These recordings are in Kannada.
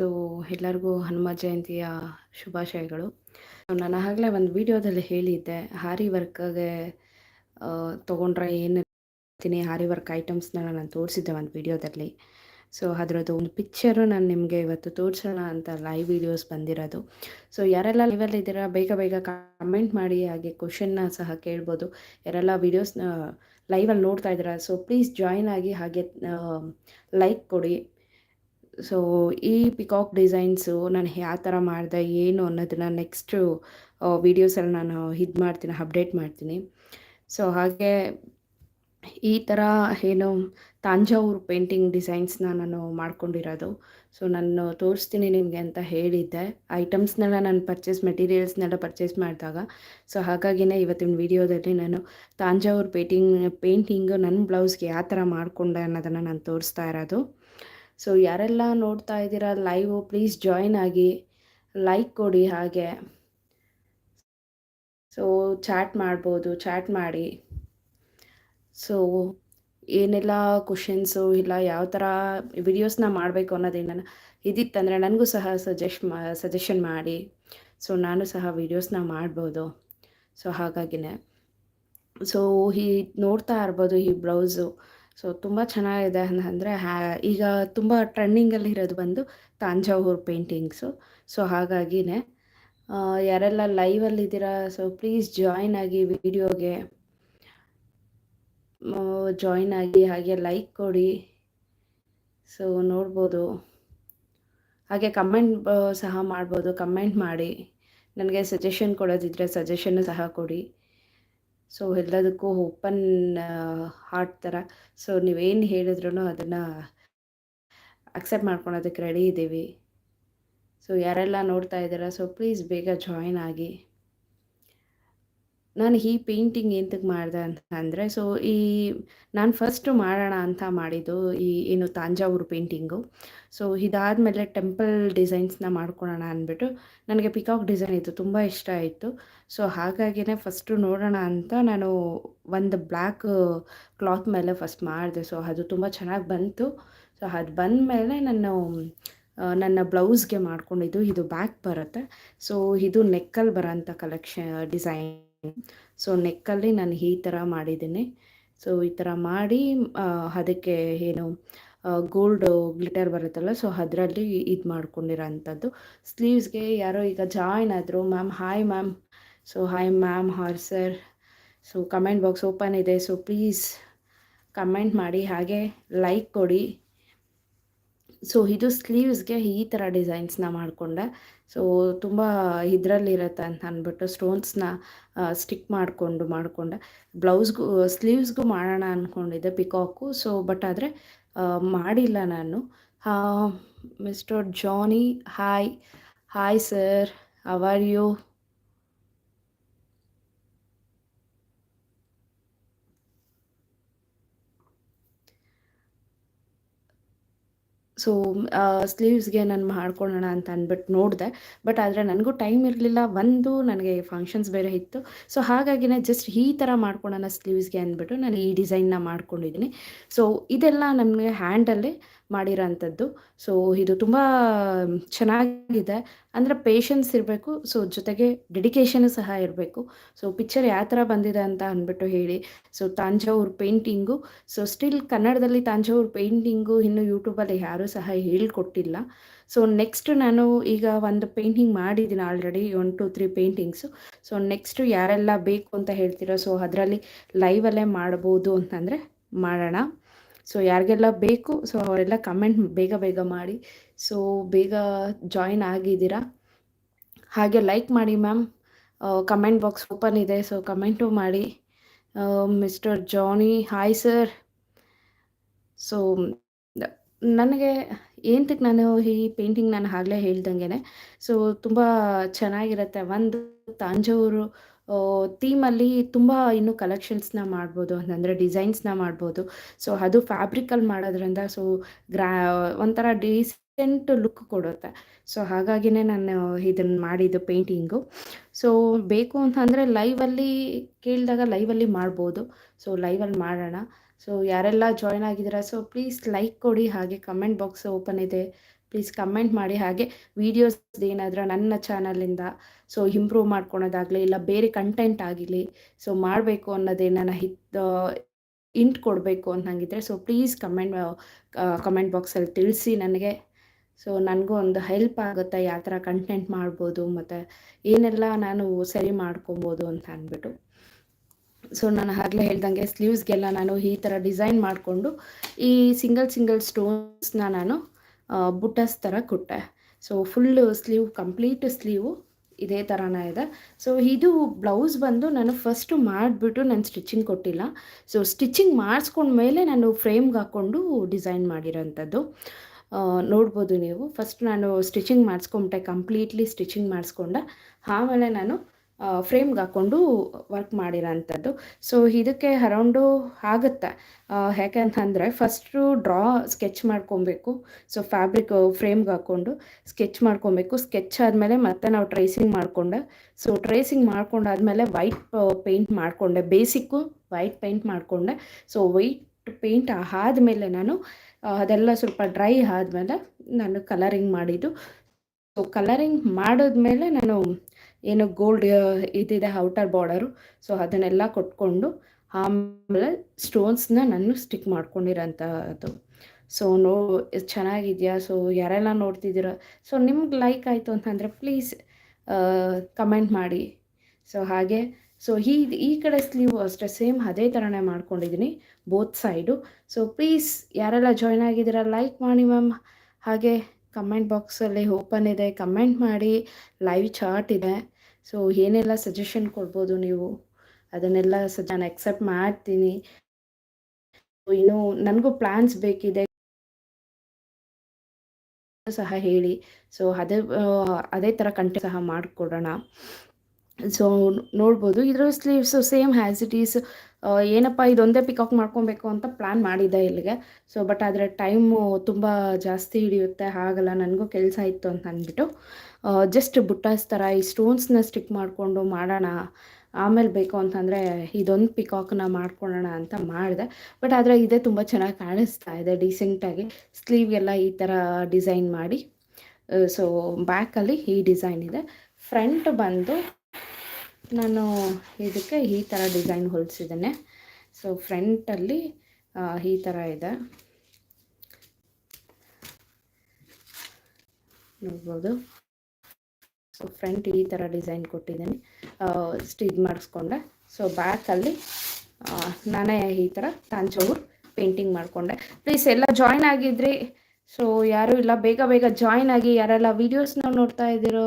ಸೊ ಎಲ್ಲರಿಗೂ ಹನುಮ ಜಯಂತಿಯ ಶುಭಾಶಯಗಳು. ನಾನು ಆಗಲೇ ಒಂದು ವಿಡಿಯೋದಲ್ಲಿ ಹೇಳಿದ್ದೆ, ಹಾರಿ ವರ್ಕ್ಗೆ ತೊಗೊಂಡ್ರೆ ಏನು ತಿನ್ನಿ, ಹಾರಿ ವರ್ಕ್ ಐಟಮ್ಸ್ನ ನಾನು ತೋರಿಸಿದ್ದೆ ಒಂದು ವಿಡಿಯೋದಲ್ಲಿ. ಸೊ, ಅದರದ್ದು ಒಂದು ಪಿಕ್ಚರು ನಾನು ನಿಮಗೆ ಇವತ್ತು ತೋರಿಸೋಣ ಅಂತ ಲೈವ್ ವಿಡಿಯೋಸ್ ಬಂದಿರೋದು. ಸೊ, ಯಾರೆಲ್ಲ ಲೈವಲ್ಲಿ ಇದ್ದೀರಾ, ಬೇಗ ಬೇಗ ಕಮೆಂಟ್ ಮಾಡಿ, ಹಾಗೆ ಕ್ವಶನ್ನ ಸಹ ಕೇಳ್ಬೋದು. ಯಾರೆಲ್ಲ ವಿಡಿಯೋಸ್ನ ಲೈವಲ್ಲಿ ನೋಡ್ತಾ ಇದ್ದೀರಾ ಸೊ ಪ್ಲೀಸ್ ಜಾಯಿನ್ ಆಗಿ ಹಾಗೆ ಲೈಕ್ ಕೊಡಿ. ಸೊ ಈ ಪಿಕಾಕ್ ಡಿಸೈನ್ಸು ನಾನು ಯಾವ ಥರ ಮಾಡಿದೆ, ಏನು ಅನ್ನೋದನ್ನ ನೆಕ್ಸ್ಟು ವೀಡಿಯೋಸಲ್ಲಿ ನಾನು ಇದು ಮಾಡ್ತೀನಿ ಅಪ್ಡೇಟ್ ಮಾಡ್ತೀನಿ. ಸೊ ಹಾಗೆ ಈ ಥರ ಏನು ತಾಂಜಾವೂರು ಪೇಂಟಿಂಗ್ ಡಿಸೈನ್ಸ್ನ ನಾನು ಮಾಡ್ಕೊಂಡಿರೋದು. ಸೊ ನಾನು ತೋರಿಸ್ತೀನಿ ನಿಮಗೆ ಅಂತ ಹೇಳಿದ್ದೆ. ಐಟಮ್ಸ್ನೆಲ್ಲ ನಾನು ಪರ್ಚೇಸ್ ಮೆಟೀರಿಯಲ್ಸ್ನೆಲ್ಲ ಪರ್ಚೇಸ್ ಮಾಡಿದಾಗ. ಸೊ ಹಾಗಾಗಿನೇ ಇವತ್ತಿನ ವಿಡಿಯೋದಲ್ಲಿ ನಾನು ತಾಂಜಾವೂರು ಪೇಂಟಿಂಗ್ ಪೇಂಟಿಂಗು ನನ್ನ ಬ್ಲೌಸ್ಗೆ ಯಾವ ಥರ ಮಾಡಿಕೊಂಡೆ ಅನ್ನೋದನ್ನು ನಾನು ತೋರಿಸ್ತಾ ಇರೋದು. ಸೊ ಯಾರೆಲ್ಲ ನೋಡ್ತಾ ಇದ್ದೀರಾ ಲೈವು ಪ್ಲೀಸ್ ಜಾಯಿನ್ ಆಗಿ. ಲೈಕ್ ಕೊಡಿ ಹಾಗೆ. ಸೊ ಚಾಟ್ ಮಾಡ್ಬೋದು ಚಾಟ್ ಮಾಡಿ. ಸೊ ಏನೆಲ್ಲ ಕ್ವಶನ್ಸು ಇಲ್ಲ ಯಾವ ಥರ ವಿಡಿಯೋಸ್ನ ಮಾಡಬೇಕು ಅನ್ನೋದೇನ ಇದಿತ್ತಂದರೆ ನನಗೂ ಸಹ ಸಜೆಸ್ಟ್ ಮಾ ಸಜೆಷನ್ ಮಾಡಿ. ಸೊ ನಾನು ಸಹ ವಿಡಿಯೋಸ್ನ ಮಾಡ್ಬೋದು. ಸೊ ಹಾಗಾಗಿನೇ. ಸೊ ಈ ನೋಡ್ತಾ ಇರ್ಬೋದು ಈ ಬ್ಲೌಸು ಸೊ ತುಂಬ ಚೆನ್ನಾಗಿದೆ ಅಂದರೆ ಹ್ಯಾ ಈಗ ತುಂಬ ಟ್ರೆಂಡಿಂಗಲ್ಲಿ ಇರೋದು ಬಂದು ತಾಂಜಾವೂರ್ ಪೇಂಟಿಂಗ್ಸು ಸೊ ಹಾಗಾಗಿನೇ ಯಾರೆಲ್ಲ ಲೈವಲ್ಲಿದ್ದೀರಾ ಸೊ ಪ್ಲೀಸ್ ಜಾಯ್ನ್ ಆಗಿ ವಿಡಿಯೋಗೆ ಜಾಯ್ನ್ ಆಗಿ ಹಾಗೆ ಲೈಕ್ ಕೊಡಿ. ಸೊ ನೋಡ್ಬೋದು. ಹಾಗೆ ಕಮೆಂಟ್ ಸಹ ಮಾಡ್ಬೋದು. ಕಮೆಂಟ್ ಮಾಡಿ. ನನಗೆ ಸಜೆಷನ್ ಕೊಡೋದಿದ್ರೆ ಸಜೆಷನ್ನು ಸಹ ಕೊಡಿ. ಸೊ ಎಲ್ಲದಕ್ಕೂ ಓಪನ್ ಹಾರ್ಟ್ ಥರ ಸೊ ನೀವೇನು ಹೇಳಿದ್ರು ಅದನ್ನು ಅಕ್ಸೆಪ್ಟ್ ಮಾಡ್ಕೊಳೋದಕ್ಕೆ ರೆಡಿ ಇದ್ದೀವಿ ಸೊ ಯಾರೆಲ್ಲ ನೋಡ್ತಾ ಇದ್ದೀರಾ, ಸೊ ಪ್ಲೀಸ್ ಬೇಗ ಜಾಯಿನ್ ಆಗಿ. ನಾನು ಈ ಪೇಂಟಿಂಗ್ ಎಂತಕ್ಕೆ ಮಾಡಿದೆ ಅಂತ ಅಂದರೆ ಸೊ ಈ ನಾನು ಫಸ್ಟು ಮಾಡೋಣ ಅಂತ ಮಾಡಿದ್ದು ಈ ಏನು ತಾಂಜಾವೂರು ಪೇಂಟಿಂಗು ಸೊ ಇದಾದಮೇಲೆ ಟೆಂಪಲ್ ಡಿಸೈನ್ಸ್ನ ಮಾಡ್ಕೊಳ್ಳೋಣ ಅಂದ್ಬಿಟ್ಟು ನನಗೆ ಪಿಕಾಕ್ ಡಿಸೈನ್ ಇತ್ತು, ತುಂಬ ಇಷ್ಟ ಆಯಿತು. ಸೊ ಹಾಗಾಗಿನೇ ಫಸ್ಟು ನೋಡೋಣ ಅಂತ ನಾನು ಒಂದು ಬ್ಲ್ಯಾಕ್ ಕ್ಲಾತ್ ಮೇಲೆ ಫಸ್ಟ್ ಮಾಡಿದೆ. ಸೊ ಅದು ತುಂಬ ಚೆನ್ನಾಗಿ ಬಂತು. ಸೊ ಅದು ಬಂದ ಮೇಲೆ ನಾನು ನನ್ನ ಬ್ಲೌಸ್ಗೆ ಮಾಡ್ಕೊಂಡಿದ್ದು, ಇದು ಬ್ಯಾಕ್ ಬರುತ್ತೆ. ಸೊ ಇದು ನೆಕ್ಕಲ್ಲಿ ಬರೋಂಥ ಕಲೆಕ್ಷನ್ ಡಿಸೈನ್ ಸೊ ನೆಕ್ಕಲ್ಲಿ ನಾನು ಈ ಥರ ಮಾಡಿದ್ದೀನಿ ಸೊ ಈ ಥರ ಮಾಡಿ ಅದಕ್ಕೆ ಏನು ಗೋಲ್ಡ್ ಗ್ಲಿಟರ್ ಬರುತ್ತಲ್ಲ ಸೊ ಅದರಲ್ಲಿ ಇದು ಮಾಡ್ಕೊಂಡಿರೋ ಅಂಥದ್ದು ಸ್ಲೀವ್ಸ್ಗೆ ಯಾರೋ ಈಗ ಜಾಯ್ನ್ ಆದರು ma'am hi ma'am so hi ma'am ಹಾರ್ sir so comment box open ಇದೆ. ಸೊ ಪ್ಲೀಸ್ ಕಮೆಂಟ್ ಮಾಡಿ, ಹಾಗೆ ಲೈಕ್ ಕೊಡಿ. ಸೊ ಇದು ಸ್ಲೀವ್ಸ್ಗೆ ಈ ಥರ ಡಿಸೈನ್ಸ್ನ ಮಾಡಿಕೊಂಡೆ. ಸೊ ತುಂಬ ಇದರಲ್ಲಿರತ್ತೆ ಅಂತ ಅಂದ್ಬಿಟ್ಟು ಸ್ಟೋನ್ಸ್ನ ಸ್ಟಿಕ್ ಮಾಡಿಕೊಂಡು ಮಾಡಿಕೊಂಡೆ. ಬ್ಲೌಸ್ಗೂ ಸ್ಲೀವ್ಸ್ಗೂ ಮಾಡೋಣ ಅಂದ್ಕೊಂಡಿದ್ದೆ ಪಿಕಾಕು ಸೊ ಬಟ್ ಆದರೆ ಮಾಡಿಲ್ಲ ನಾನು. Mister Johnny hi hi sir how are you so ಸ್ಲೀವ್ಸ್ಗೆ ನಾನು ಮಾಡ್ಕೊಳ್ಳೋಣ ಅಂತ ಅಂದ್ಬಿಟ್ಟು ನೋಡಿದೆ. ಬಟ್ ಆದರೆ ನನಗೂ ಟೈಮ್ ಇರಲಿಲ್ಲ. ಒಂದು ನನಗೆ ಫಂಕ್ಷನ್ಸ್ ಬೇರೆ ಇತ್ತು. ಸೊ ಹಾಗಾಗಿನೇ ಜಸ್ಟ್ ಈ ಥರ ಮಾಡ್ಕೊಳ್ಳೋಣ ಸ್ಲೀವ್ಸ್ಗೆ ಅಂದ್ಬಿಟ್ಟು ನಾನು ಈ ಡಿಸೈನ್ನ ಮಾಡ್ಕೊಂಡಿದ್ದೀನಿ. ಸೊ ಇದೆಲ್ಲ ನಮಗೆ ಹ್ಯಾಂಡಲ್ಲೇ ಮಾಡಿರೋ ಅಂಥದ್ದು ಸೊ ಇದು ತುಂಬ ಚೆನ್ನಾಗಿದೆ. ಅಂದರೆ ಪೇಷನ್ಸ್ ಇರಬೇಕು. ಸೊ ಜೊತೆಗೆ ಡೆಡಿಕೇಶನ್ ಸಹ ಇರಬೇಕು. ಸೊ ಪಿಕ್ಚರ್ ಯಾವ ಥರ ಬಂದಿದೆ ಅಂತ ಅಂದ್ಬಿಟ್ಟು ಹೇಳಿ. So Thanjavur painting so still ಕನ್ನಡದಲ್ಲಿ ತಾಂಜಾವೂರ್ ಪೇಂಟಿಂಗು ಇನ್ನು ಯೂಟ್ಯೂಬಲ್ಲಿ ಯಾರೂ ಸಹ ಹೇಳ್ಕೊಟ್ಟಿಲ್ಲ. ಸೊ ನೆಕ್ಸ್ಟ್ ನಾನು ಈಗ ಒಂದು ಪೇಂಟಿಂಗ್ ಮಾಡಿದ್ದೀನಿ already one two three paintings so next ಯಾರೆಲ್ಲ ಬೇಕು ಅಂತ ಹೇಳ್ತೀರೋ ಸೊ ಅದರಲ್ಲಿ ಲೈವಲ್ಲೇ ಮಾಡ್ಬೋದು ಅಂತಂದರೆ ಮಾಡೋಣ. ಸೊ ಯಾರಿಗೆಲ್ಲ ಬೇಕು ಸೊ ಅವರೆಲ್ಲ ಕಮೆಂಟ್ ಬೇಗ ಬೇಗ ಮಾಡಿ. ಸೊ ಬೇಗ ಜಾಯಿನ್ ಆಗಿದ್ದೀರಾ? ಹಾಗೆ ಲೈಕ್ ಮಾಡಿ ಮ್ಯಾಮ್ ಕಮೆಂಟ್ ಬಾಕ್ಸ್ ಓಪನ್ ಇದೆ ಸೊ ಕಮೆಂಟು ಮಾಡಿ. Mister Johnny hi sir so ನನಗೆ ಏನಕ್ಕೆ ನಾನು ಈ ಪೇಂಟಿಂಗ್ ನಾನು ಆಗಲೇ ಹೇಳ್ದಂಗೆ ಸೊ ತುಂಬ ಚೆನ್ನಾಗಿರುತ್ತೆ. ಒಂದು ತಾಂಜಾವೂರು ಥೀಮಲ್ಲಿ ತುಂಬ ಇನ್ನೂ ಕಲೆಕ್ಷನ್ಸ್ನ ಮಾಡ್ಬೋದು ಅಂತಂದರೆ ಡಿಸೈನ್ಸ್ನ ಮಾಡ್ಬೋದು. ಸೊ ಅದು ಫ್ಯಾಬ್ರಿಕಲ್ಲಿ ಮಾಡೋದ್ರಿಂದ ಸೊ ಗ್ರಾ ಒಂಥರ ಡಿಸೆಂಟ್ ಲುಕ್ ಕೊಡುತ್ತೆ. ಸೊ ಹಾಗಾಗಿನೇ ನಾನು ಇದನ್ನು ಮಾಡಿದ್ದು ಪೇಂಟಿಂಗು ಸೊ ಬೇಕು ಅಂತಂದರೆ ಲೈವಲ್ಲಿ ಕೇಳಿದಾಗ ಲೈವಲ್ಲಿ ಮಾಡ್ಬೋದು. ಸೊ ಲೈವಲ್ಲಿ ಮಾಡೋಣ. ಸೊ ಯಾರೆಲ್ಲ ಜಾಯ್ನ್ ಆಗಿದ್ದೀರಾ ಸೊ ಪ್ಲೀಸ್ ಲೈಕ್ ಕೊಡಿ, ಹಾಗೆ ಕಮೆಂಟ್ ಬಾಕ್ಸ್ ಓಪನ್ ಇದೆ. ಪ್ಲೀಸ್ ಕಮೆಂಟ್ ಮಾಡಿ ಹಾಗೆ ವೀಡಿಯೋಸ್ ಏನಾದರೂ ನನ್ನ ಚಾನಲಿಂದ ಸೊ ಇಂಪ್ರೂವ್ ಮಾಡ್ಕೊಳೋದಾಗಲಿ ಇಲ್ಲ ಬೇರೆ ಕಂಟೆಂಟ್ ಆಗಿರಲಿ ಸೊ ಮಾಡಬೇಕು ಅನ್ನೋದೇನ ಹಿತ್ ಇಂಟ್ ಕೊಡಬೇಕು ಅಂತ ಅನ್ನಂಗಿದ್ರೆ ಸೊ ಪ್ಲೀಸ್ ಕಮೆಂಟ್ ಕಮೆಂಟ್ ಬಾಕ್ಸಲ್ಲಿ ತಿಳಿಸಿ ನನಗೆ. ಸೊ ನನಗೂ ಒಂದು ಹೆಲ್ಪ್ ಆಗುತ್ತೆ ಯಾವ ಥರ ಕಂಟೆಂಟ್ ಮಾಡ್ಬೋದು ಮತ್ತು ಏನೆಲ್ಲ ನಾನು ಸರಿ ಮಾಡ್ಕೊಬೋದು ಅಂತ ಅಂದ್ಬಿಟ್ಟು. ಸೊ ನಾನು ಆಗಲೇ ಹೇಳ್ದಂಗೆ ಸ್ಲೀವ್ಸ್ಗೆಲ್ಲ ನಾನು ಈ ಥರ ಡಿಸೈನ್ ಮಾಡಿಕೊಂಡು ಈ ಸಿಂಗಲ್ ಸಿಂಗಲ್ ಸ್ಟೋನ್ಸ್ನ ನಾನು ಬುಟ್ಟಸ್ ಥರ ಕೊಟ್ಟೆ. So full sleeve complete sleeve ಇದೇ ಥರನೇ ಇದೆ. ಸೊ ಇದು ಬ್ಲೌಸ್ ಬಂದು ನಾನು ಫಸ್ಟು ಮಾಡಿಬಿಟ್ಟು ನಾನು ಸ್ಟಿಚಿಂಗ್ ಕೊಟ್ಟಿಲ್ಲ. ಸೊ ಸ್ಟಿಚಿಂಗ್ ಮಾಡಿಸ್ಕೊಂಡ್ಮೇಲೆ ನಾನು ಫ್ರೇಮ್ಗೆ ಹಾಕ್ಕೊಂಡು ಡಿಸೈನ್ ಮಾಡಿರೋಂಥದ್ದು. ನೋಡ್ಬೋದು ನೀವು. ಫಸ್ಟ್ ನಾನು ಸ್ಟಿಚಿಂಗ್ ಮಾಡಿಸ್ಕೊಂಬಿಟ್ಟೆ ಕಂಪ್ಲೀಟ್ಲಿ ಸ್ಟಿಚಿಂಗ್ ಮಾಡಿಸ್ಕೊಂಡೆ. ಆಮೇಲೆ ನಾನು ಫ್ರೇಮ್ಗೆ ಹಾಕ್ಕೊಂಡು ವರ್ಕ್ ಮಾಡಿರೋಂಥದ್ದು. ಸೊ ಇದಕ್ಕೆ ಅರೌಂಡು ಆಗುತ್ತೆ. ಯಾಕೆಂತಂದರೆ ಫಸ್ಟು ಡ್ರಾ ಸ್ಕೆಚ್ ಮಾಡ್ಕೊಬೇಕು. ಸೊ ಫ್ಯಾಬ್ರಿಕ್, ಫ್ರೇಮ್ಗೆ ಹಾಕ್ಕೊಂಡು ಸ್ಕೆಚ್ ಮಾಡ್ಕೊಬೇಕು. ಸ್ಕೆಚ್ ಆದಮೇಲೆ ಮತ್ತೆ ನಾವು ಟ್ರೇಸಿಂಗ್ ಮಾಡಿಕೊಂಡೆ. ಸೊ ಟ್ರೇಸಿಂಗ್ ಮಾಡ್ಕೊಂಡಾದಮೇಲೆ ವೈಟ್ ಪೇಂಟ್ ಮಾಡಿಕೊಂಡೆ. ಬೇಸಿಕ್ಕು ವೈಟ್ ಪೇಂಟ್ ಮಾಡಿಕೊಂಡೆ. ಸೊ ವೈಟ್ ಪೇಂಟ್ ಆದಮೇಲೆ ನಾನು ಅದೆಲ್ಲ ಸ್ವಲ್ಪ ಡ್ರೈ ಆದಮೇಲೆ ನಾನು ಕಲರಿಂಗ್ ಮಾಡಿದ್ದು. ಸೊ ಕಲರಿಂಗ್ ಮಾಡಿದ್ಮೇಲೆ ನಾನು ಏನು ಗೋಲ್ಡ್ ಇದಿದೆ ಔಟರ್ ಬಾರ್ಡರು ಸೊ ಅದನ್ನೆಲ್ಲ ಕೊಟ್ಕೊಂಡು ಆಮೇಲೆ ಸ್ಟೋನ್ಸ್ನ ನಾನು ಸ್ಟಿಕ್ ಮಾಡ್ಕೊಂಡಿರೋಂಥದ್ದು ಸೊ ನೋ, ಚೆನ್ನಾಗಿದೆಯಾ? ಸೊ ಯಾರೆಲ್ಲ ನೋಡ್ತಿದ್ದೀರ? ಸೊ ನಿಮ್ಗೆ ಲೈಕ್ ಆಯಿತು ಅಂತಂದರೆ ಪ್ಲೀಸ್ ಕಮೆಂಟ್ ಮಾಡಿ. ಸೊ ಹಾಗೆ ಸೊ ಈ ಈ ಕಡೆ ಸ್ಲೀವ್ ಅಷ್ಟೇ ಸೇಮ್ ಅದೇ ಥರನೇ ಮಾಡ್ಕೊಂಡಿದ್ದೀನಿ ಬೋತ್ ಸೈಡು ಸೊ ಪ್ಲೀಸ್ ಯಾರೆಲ್ಲ ಜಾಯ್ನ್ ಆಗಿದ್ದೀರಾ ಲೈಕ್ ಮಾಡಿ ಮ್ಯಾಮ್ ಹಾಗೆ ಕಮೆಂಟ್ ಬಾಕ್ಸಲ್ಲಿ ಓಪನ್ ಇದೆ, ಕಮೆಂಟ್ ಮಾಡಿ, ಲೈವ್ ಚಾರ್ಟ್ ಇದೆ. ಸೊ, ಏನೆಲ್ಲ ಸಜೆಷನ್ ಕೊಡ್ಬೋದು ನೀವು? ಅದನ್ನೆಲ್ಲ ಸಜ, ನಾನು ಎಕ್ಸೆಪ್ಟ್ ಮಾಡ್ತೀನಿ. ಇನ್ನು ನನಗೂ ಪ್ಲ್ಯಾನ್ಸ್ ಬೇಕಿದೆ. ಸಹ ಹೇಳಿ. ಸೊ, ಅದೇ ಅದೇ ಥರ ಕಂಟೆಂಟ್ ಸಹ ಮಾಡಿಕೊಡೋಣ. ಸೊ ನೋಡ್ಬೋದು. ಇದರ sleeves same has it is ಏನಪ್ಪ, ಇದೊಂದೇ ಪಿಕಾಕ್ ಮಾಡ್ಕೊಬೇಕು ಅಂತ ಪ್ಲ್ಯಾನ್ ಮಾಡಿದ್ದೆ ಇಲ್ಲಿಗೆ. ಸೊ ಬಟ್ ಆದರೆ ಟೈಮು ತುಂಬ ಜಾಸ್ತಿ ಹಿಡಿಯುತ್ತೆ. ಆಗಲ್ಲ ನನಗೂ ಕೆಲಸ ಇತ್ತು ಅಂತ ಅಂದ್ಬಿಟ್ಟು. ಜಸ್ಟ್ ಬುಟ್ಟಾಸ್ ಥರ ಈ ಸ್ಟೋನ್ಸ್ನ ಸ್ಟಿಕ್ ಮಾಡಿಕೊಂಡು ಮಾಡೋಣ. ಆಮೇಲೆ ಬೇಕು ಅಂತಂದರೆ ಇದೊಂದು ಪಿಕಾಕ್ನ ಮಾಡ್ಕೊಳ್ಳೋಣ ಅಂತ ಮಾಡಿದೆ. ಬಟ್ ಆದರೆ ಇದೇ ತುಂಬ ಚೆನ್ನಾಗಿ ಕಾಣಿಸ್ತಾ ಇದೆ ಡೀಸೆಂಟಾಗಿ ಸ್ಲೀವ್ಗೆಲ್ಲ ಈ ಥರ ಡಿಸೈನ್ ಮಾಡಿ. ಸೊ ಬ್ಯಾಕಲ್ಲಿ ಈ ಡಿಸೈನ್ ಇದೆ. ಫ್ರಂಟ್ ಬಂದು ನಾನು ಇದಕ್ಕೆ ಈ ಥರ ಡಿಸೈನ್ ಹೊಲಿಸಿದ್ದೇನೆ. ಸೊ ಫ್ರಂಟಲ್ಲಿ ಈ ಥರ ಇದೆ. ನೋಡ್ಬೋದು. ಸೊ ಫ್ರಂಟ್ ಈ ಥರ ಡಿಸೈನ್ ಕೊಟ್ಟಿದ್ದೀನಿ. ಸ್ಟಿಚ್ ಮಾಡಿಸ್ಕೊಂಡೆ. ಸೊ ಬ್ಯಾಕಲ್ಲಿ ನಾನೇ ಈ ಥರ ತಾಂಚೂರು ಪೇಂಟಿಂಗ್ ಮಾಡಿಕೊಂಡೆ. ಪ್ಲೀಸ್ ಎಲ್ಲ ಜಾಯ್ನ್ ಆಗಿದ್ರಿ. ಸೊ ಯಾರೂ ಇಲ್ಲ, ಬೇಗ ಬೇಗ ಜಾಯ್ನ್ ಆಗಿ, ಯಾರೆಲ್ಲ ವೀಡಿಯೋಸ್ನ ನೋಡ್ತಾ ಇದ್ದೀರೋ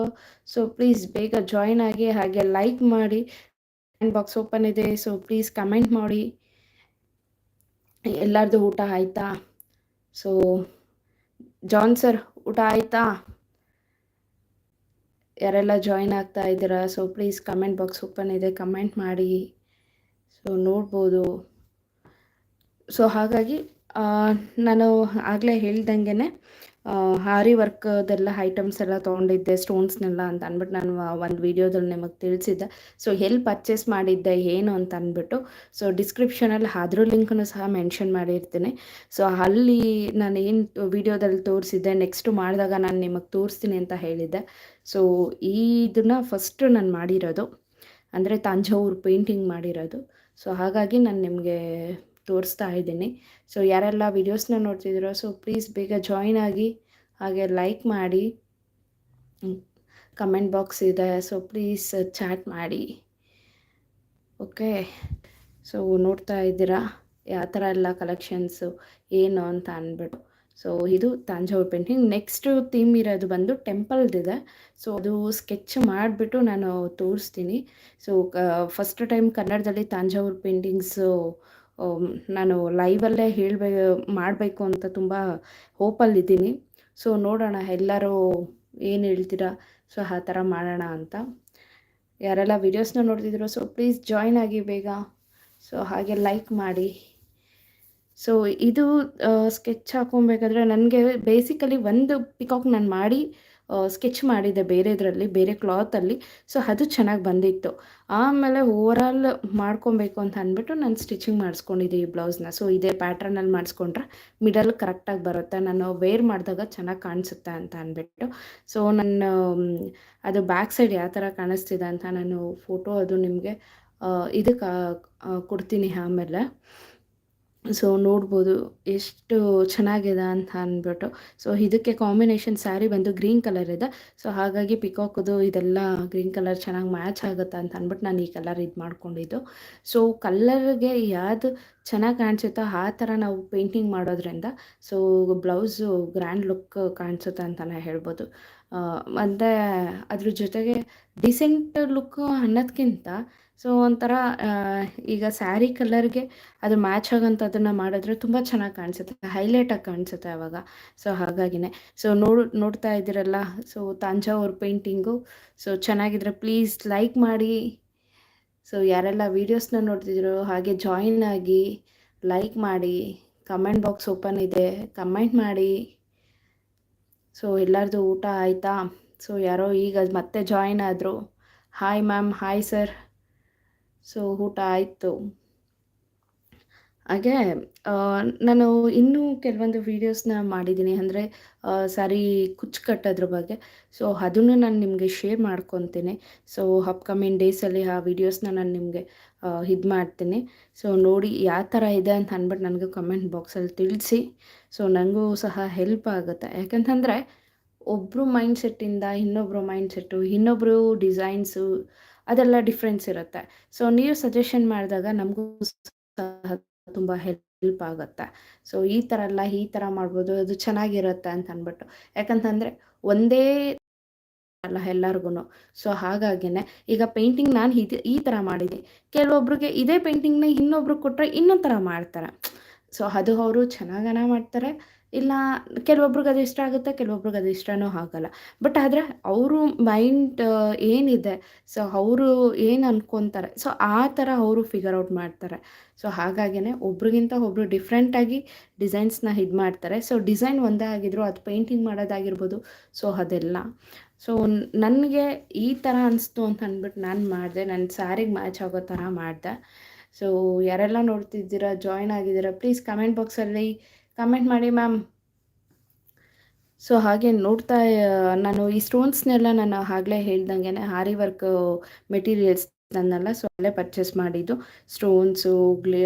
ಸೊ ಪ್ಲೀಸ್ ಬೇಗ ಜಾಯ್ನ್ ಆಗಿ, ಹಾಗೆ ಲೈಕ್ ಮಾಡಿ ಕಮೆಂಟ್ ಬಾಕ್ಸ್ ಓಪನ್ ಇದೆ ಸೊ ಪ್ಲೀಸ್ ಕಮೆಂಟ್ ಮಾಡಿ. ಎಲ್ಲರದು ಊಟ ಆಯಿತಾ? ಸೊ ಜಾನ್ ಸರ್ ಊಟ ಆಯಿತಾ? ಯಾರೆಲ್ಲ ಜಾಯ್ನ್ ಆಗ್ತಾ ಇದ್ದೀರಾ so please comment box open ಇದೆ ಕಮೆಂಟ್ ಮಾಡಿ. ಸೊ ನೋಡ್ಬೋದು. ಸೊ ಹಾಗಾಗಿ ನಾನು ಆಗಲೇ ಹೇಳ್ದಂಗೆ ಹಾರಿ ವರ್ಕ್ದೆಲ್ಲ ಐಟಮ್ಸ್ ಎಲ್ಲ ತೊಗೊಂಡಿದ್ದೆ ಸ್ಟೋನ್ಸ್ನೆಲ್ಲ ಅಂತ ಅಂದ್ಬಿಟ್ಟು ನಾನು ಒಂದು ವೀಡಿಯೋದಲ್ಲಿ ನಿಮಗೆ ತಿಳಿಸಿದ್ದೆ. ಸೊ ಎಲ್ಲಿ ಪರ್ಚೇಸ್ ಮಾಡಿದ್ದೆ, ಏನು ಅಂತ ಅಂದ್ಬಿಟ್ಟು ಸೊ ಡಿಸ್ಕ್ರಿಪ್ಷನಲ್ಲಿ ಅದ್ರ ಲಿಂಕನ್ನು ಸಹ ಮೆನ್ಷನ್ ಮಾಡಿರ್ತೀನಿ. ಸೊ ಅಲ್ಲಿ ನಾನು ಏನು ವೀಡಿಯೋದಲ್ಲಿ ತೋರಿಸಿದ್ದೆ ನೆಕ್ಸ್ಟು ಮಾಡಿದಾಗ ನಾನು ನಿಮಗೆ ತೋರಿಸ್ತೀನಿ ಅಂತ ಹೇಳಿದ್ದೆ. ಸೊ ಈ ಇದನ್ನು ಫಸ್ಟು ನಾನು ಮಾಡಿರೋದು, ಅಂದರೆ ತಾಂಜಾವೂರು ಪೇಂಟಿಂಗ್ ಮಾಡಿರೋದು. ಸೊ ಹಾಗಾಗಿ ನಾನು ನಿಮಗೆ ತೋರಿಸ್ತಾ ಇದ್ದೀನಿ. ಸೊ ಯಾರೆಲ್ಲ ವೀಡಿಯೋಸ್ನ ನೋಡ್ತಿದ್ದೀರೋ ಸೊ ಪ್ಲೀಸ್ ಬೇಗ ಜಾಯಿನ್ ಆಗಿ, ಹಾಗೆ ಲೈಕ್ ಮಾಡಿ. ಕಮೆಂಟ್ ಬಾಕ್ಸ್ ಇದೆ. ಸೊ ಪ್ಲೀಸ್ ಚಾಟ್ ಮಾಡಿ. ಓಕೆ ಸೊ ನೋಡ್ತಾ ಇದ್ದೀರಾ? ಯಾವ ಥರ ಎಲ್ಲ ಕಲೆಕ್ಷನ್ಸು ಏನು ಅಂತ ಅಂದ್ಬಿಟ್ಟು. ಸೊ ಇದು ತಾಂಜಾವೂರು ಪೇಂಟಿಂಗ್ ನೆಕ್ಸ್ಟು ಥೀಮ್ ಇರೋದು ಬಂದು ಟೆಂಪಲ್ದಿದೆ ಸೊ ಅದು ಸ್ಕೆಚ್ ಮಾಡಿಬಿಟ್ಟು ನಾನು ತೋರಿಸ್ತೀನಿ. ಸೊ ಫಸ್ಟ್ ಟೈಮ್ ಕನ್ನಡದಲ್ಲಿ ತಾಂಜಾವೂರು ಪೇಂಟಿಂಗ್ಸು ನಾನು ಲೈವಲ್ಲೇ ಹೇಳಬೇ, ಮಾಡಬೇಕು ಅಂತ ತುಂಬ ಹೋಪಲ್ಲಿದ್ದೀನಿ. ಸೊ, ನೋಡೋಣ, ಎಲ್ಲರೂ ಏನು ಹೇಳ್ತೀರಾ? ಸೊ, ಆ ಥರ ಮಾಡೋಣ ಅಂತ. ಯಾರೆಲ್ಲ ವೀಡಿಯೋಸ್ನ ನೋಡ್ತಿದ್ರು ಸೊ, ಪ್ಲೀಸ್ ಜಾಯ್ನ್ ಆಗಿ ಬೇಗ. ಸೊ, ಹಾಗೆ ಲೈಕ್ ಮಾಡಿ. ಸೊ, ಇದು ಸ್ಕೆಚ್ ಹಾಕೊಬೇಕಾದ್ರೆ ನನಗೆ ಬೇಸಿಕಲಿ ಒಂದು ಪಿಕಾಕ್ ನಾನು ಮಾಡಿ ಸ್ಕೆಚ್ ಮಾಡಿದ್ದೆ ಬೇರೆದ್ರಲ್ಲಿ, ಬೇರೆ ಕ್ಲಾತಲ್ಲಿ ಸೊ ಅದು ಚೆನ್ನಾಗಿ ಬಂದಿತ್ತು. ಆಮೇಲೆ ಓವರಾಲ್ ಮಾಡ್ಕೊಬೇಕು ಅಂತ ಅಂದ್ಬಿಟ್ಟು ನಾನು ಸ್ಟಿಚಿಂಗ್ ಮಾಡಿಸ್ಕೊಂಡಿದ್ದೆ ಈ ಬ್ಲೌಸ್ನ ಸೊ ಇದೇ ಪ್ಯಾಟ್ರನಲ್ಲಿ ಮಾಡಿಸ್ಕೊಂಡ್ರೆ ಮಿಡಲ್ ಕರೆಕ್ಟಾಗಿ ಬರುತ್ತೆ. ನಾನು ವೇರ್ ಮಾಡಿದಾಗ ಚೆನ್ನಾಗಿ ಕಾಣಿಸುತ್ತೆ ಅಂತ ಅಂದ್ಬಿಟ್ಟು. ಸೊ ನನ್ನ ಅದು ಬ್ಯಾಕ್ ಸೈಡ್ ಯಾವ ಥರ ಕಾಣಿಸ್ತಿದೆ ಅಂತ ನಾನು ಫೋಟೋ ಅದು ನಿಮಗೆ ಇದಕ್ಕೆ ಕೊಡ್ತೀನಿ ಆಮೇಲೆ. ಸೊ ನೋಡ್ಬೋದು ಎಷ್ಟು ಚೆನ್ನಾಗಿದೆ ಅಂತ ಅಂದ್ಬಿಟ್ಟು. ಸೊ ಇದಕ್ಕೆ ಕಾಂಬಿನೇಷನ್ ಸ್ಯಾರಿ ಬಂದು ಗ್ರೀನ್ ಕಲರ್ ಇದೆ. ಸೊ ಹಾಗಾಗಿ ಪಿಕಾಕದು ಇದೆಲ್ಲ ಗ್ರೀನ್ ಕಲರ್ ಚೆನ್ನಾಗಿ ಮ್ಯಾಚ್ ಆಗುತ್ತೆ ಅಂತ ಅಂದ್ಬಿಟ್ಟು ನಾನು ಈ ಕಲರ್ ಇದು ಮಾಡ್ಕೊಂಡಿದ್ದು. ಸೊ ಕಲ್ಲರ್ಗೆ ಯಾವುದು ಚೆನ್ನಾಗಿ ಕಾಣಿಸುತ್ತೋ ಆ ಥರ ನಾವು ಪೇಂಟಿಂಗ್ ಮಾಡೋದ್ರಿಂದ ಸೊ ಬ್ಲೌಸು ಗ್ರ್ಯಾಂಡ್ ಲುಕ್ ಕಾಣಿಸುತ್ತೆ ಅಂತಲೇ ಹೇಳ್ಬೋದು. ಮತ್ತು ಅದ್ರ ಜೊತೆಗೆ ಡಿಸೆಂಟ್ ಲುಕ್ಕು ಅನ್ನೋದ್ಕಿಂತ ಸೊ, ಒಂಥರ ಈಗ ಸ್ಯಾರಿ ಕಲರ್ಗೆ ಅದು ಮ್ಯಾಚ್ ಆಗೋಂಥದ್ದನ್ನು ಮಾಡಿದ್ರೆ ತುಂಬ ಚೆನ್ನಾಗಿ ಕಾಣಿಸುತ್ತೆ. ಹೈಲೈಟಾಗಿ ಕಾಣಿಸುತ್ತೆ ಆವಾಗ ಸೊ, ಹಾಗಾಗಿನೇ. ಸೊ, ನೋಡು, ನೋಡ್ತಾ ಇದ್ದೀರಲ್ಲ? So Thanjavur painting. ಸೊ, ಚೆನ್ನಾಗಿದ್ರೆ ಪ್ಲೀಸ್ ಲೈಕ್ ಮಾಡಿ. ಸೊ, ಯಾರೆಲ್ಲ ವೀಡಿಯೋಸ್ನ ನೋಡ್ತಿದ್ರು ಹಾಗೆ ಜಾಯಿನ್ ಆಗಿ ಲೈಕ್ ಮಾಡಿ. ಕಮೆಂಟ್ ಬಾಕ್ಸ್ ಓಪನ್ ಇದೆ. ಕಮೆಂಟ್ ಮಾಡಿ. ಸೊ, ಎಲ್ಲರದು ಊಟ ಆಯಿತಾ? ಸೊ, ಯಾರೋ ಈಗ ಮತ್ತೆ ಜಾಯಿನ್ ಆದರು. Hi ma'am, hi sir. So ಊಟ ಆಯಿತು. ಹಾಗೆ ನಾನು ಇನ್ನೂ ಕೆಲವೊಂದು ವೀಡಿಯೋಸ್ನ ಮಾಡಿದ್ದೀನಿ. ಅಂದರೆ ಸಾರಿ ಕುಚ್ಚು ಕಟ್ಟೋದ್ರ ಬಗ್ಗೆ. ಸೊ ಅದನ್ನು ನಾನು ನಿಮಗೆ ಶೇರ್ ಮಾಡ್ಕೊತೀನಿ. ಸೊ ಅಪ್ಕಮಿಂಗ್ ಡೇಸಲ್ಲಿ ಆ ವೀಡಿಯೋಸ್ನ ನಾನು ನಿಮಗೆ ಇದು ಮಾಡ್ತೀನಿ. ಸೊ ನೋಡಿ ಯಾವ ಥರ ಇದೆ ಅಂತ ಅಂದ್ಬಿಟ್ಟು ನನಗೂ ಕಮೆಂಟ್ ಬಾಕ್ಸಲ್ಲಿ ತಿಳಿಸಿ. ಸೊ ನನಗೂ ಸಹ ಹೆಲ್ಪ್ ಆಗುತ್ತೆ. ಯಾಕಂತಂದರೆ ಒಬ್ಬರು ಮೈಂಡ್ ಸೆಟ್ಟಿಂದ ಇನ್ನೊಬ್ಬರು ಮೈಂಡ್ ಸೆಟ್ಟು ಇನ್ನೊಬ್ಬರು ಡಿಸೈನ್ಸು ಅದೆಲ್ಲ ಡಿಫ್ರೆನ್ಸ್ ಇರುತ್ತೆ. ಸೊ ನೀವು ಸಜೆಷನ್ ಮಾಡಿದಾಗ ನಮಗೂ ಸಹ ತುಂಬ ಹೆಲ್ಪ್ ಆಗುತ್ತೆ. ಸೊ ಈ ಥರ ಎಲ್ಲ ಈ ಥರ ಮಾಡ್ಬೋದು, ಅದು ಚೆನ್ನಾಗಿರುತ್ತೆ ಅಂತ ಅಂದ್ಬಿಟ್ಟು ಯಾಕಂತಂದರೆ ಒಂದೇ ಅಲ್ಲ ಎಲ್ಲರಿಗೂ ಸೊ ಹಾಗಾಗಿನೇ ಈಗ ಪೇಂಟಿಂಗ್ ನಾನು ಇದು ಈ ಥರ ಮಾಡಿದ್ದೀನಿ. ಕೆಲವೊಬ್ರಿಗೆ ಇದೇ ಪೇಂಟಿಂಗ್ನ ಇನ್ನೊಬ್ರು ಕೊಟ್ಟರೆ ಇನ್ನೊಂದು ಥರ ಮಾಡ್ತಾರೆ. ಸೊ ಅದು ಅವರು ಚೆನ್ನಾಗನ ಮಾಡ್ತಾರೆ. ಇಲ್ಲ, ಕೆಲವೊಬ್ರಿಗೆ ಅದು ಇಷ್ಟ ಆಗುತ್ತೆ, ಕೆಲವೊಬ್ರಿಗೆ ಅದು ಇಷ್ಟನೂ ಆಗಲ್ಲ. ಬಟ್ ಆದರೆ ಅವರು ಮೈಂಡ್ ಏನಿದೆ ಸೊ ಅವರು ಏನು ಅಂದ್ಕೊತಾರೆ ಸೊ ಆ ಥರ ಅವರು ಫಿಗರ್ ಔಟ್ ಮಾಡ್ತಾರೆ. ಸೊ ಹಾಗಾಗಿನೇ ಒಬ್ರಿಗಿಂತ ಒಬ್ಬರು ಡಿಫ್ರೆಂಟಾಗಿ ಡಿಸೈನ್ಸ್ನ ಇದು ಮಾಡ್ತಾರೆ. ಸೊ ಡಿಸೈನ್ ಒಂದೇ ಆಗಿದ್ರು, ಅದು ಪೇಂಟಿಂಗ್ ಮಾಡೋದಾಗಿರ್ಬೋದು ಸೊ ಅದೆಲ್ಲ. ಸೊ ನನಗೆ ಈ ಥರ ಅನಿಸ್ತು ಅಂತ ಅಂದ್ಬಿಟ್ಟು ನಾನು ಮಾಡಿದೆ ನನ್ನ ಸ್ಯಾರಿಗೆ ಮ್ಯಾಚ್ ಆಗೋ ಥರ ಮಾಡಿದೆ. ಸೊ ಯಾರೆಲ್ಲ ನೋಡ್ತಿದ್ದೀರಾ ಜಾಯ್ನ್ ಆಗಿದ್ದೀರಾ ಪ್ಲೀಸ್ ಕಮೆಂಟ್ ಬಾಕ್ಸಲ್ಲಿ ಕಮೆಂಟ್ ಮಾಡಿ ಮ್ಯಾಮ್ ಸೊ ಹಾಗೆ ನೋಡ್ತಾ, ನಾನು ಈ ಸ್ಟೋನ್ಸ್ನೆಲ್ಲ ನಾನು ಆಗಲೇ ಹೇಳ್ದಂಗೆ ಹಾರಿ ವರ್ಕ್ ಮೆಟೀರಿಯಲ್ಸ್ ನನ್ನೆಲ್ಲ ಸೊ ಅಲ್ಲೇ ಪರ್ಚೇಸ್ ಮಾಡಿದ್ದು. ಸ್ಟೋನ್ಸು ಗ್ಲಿ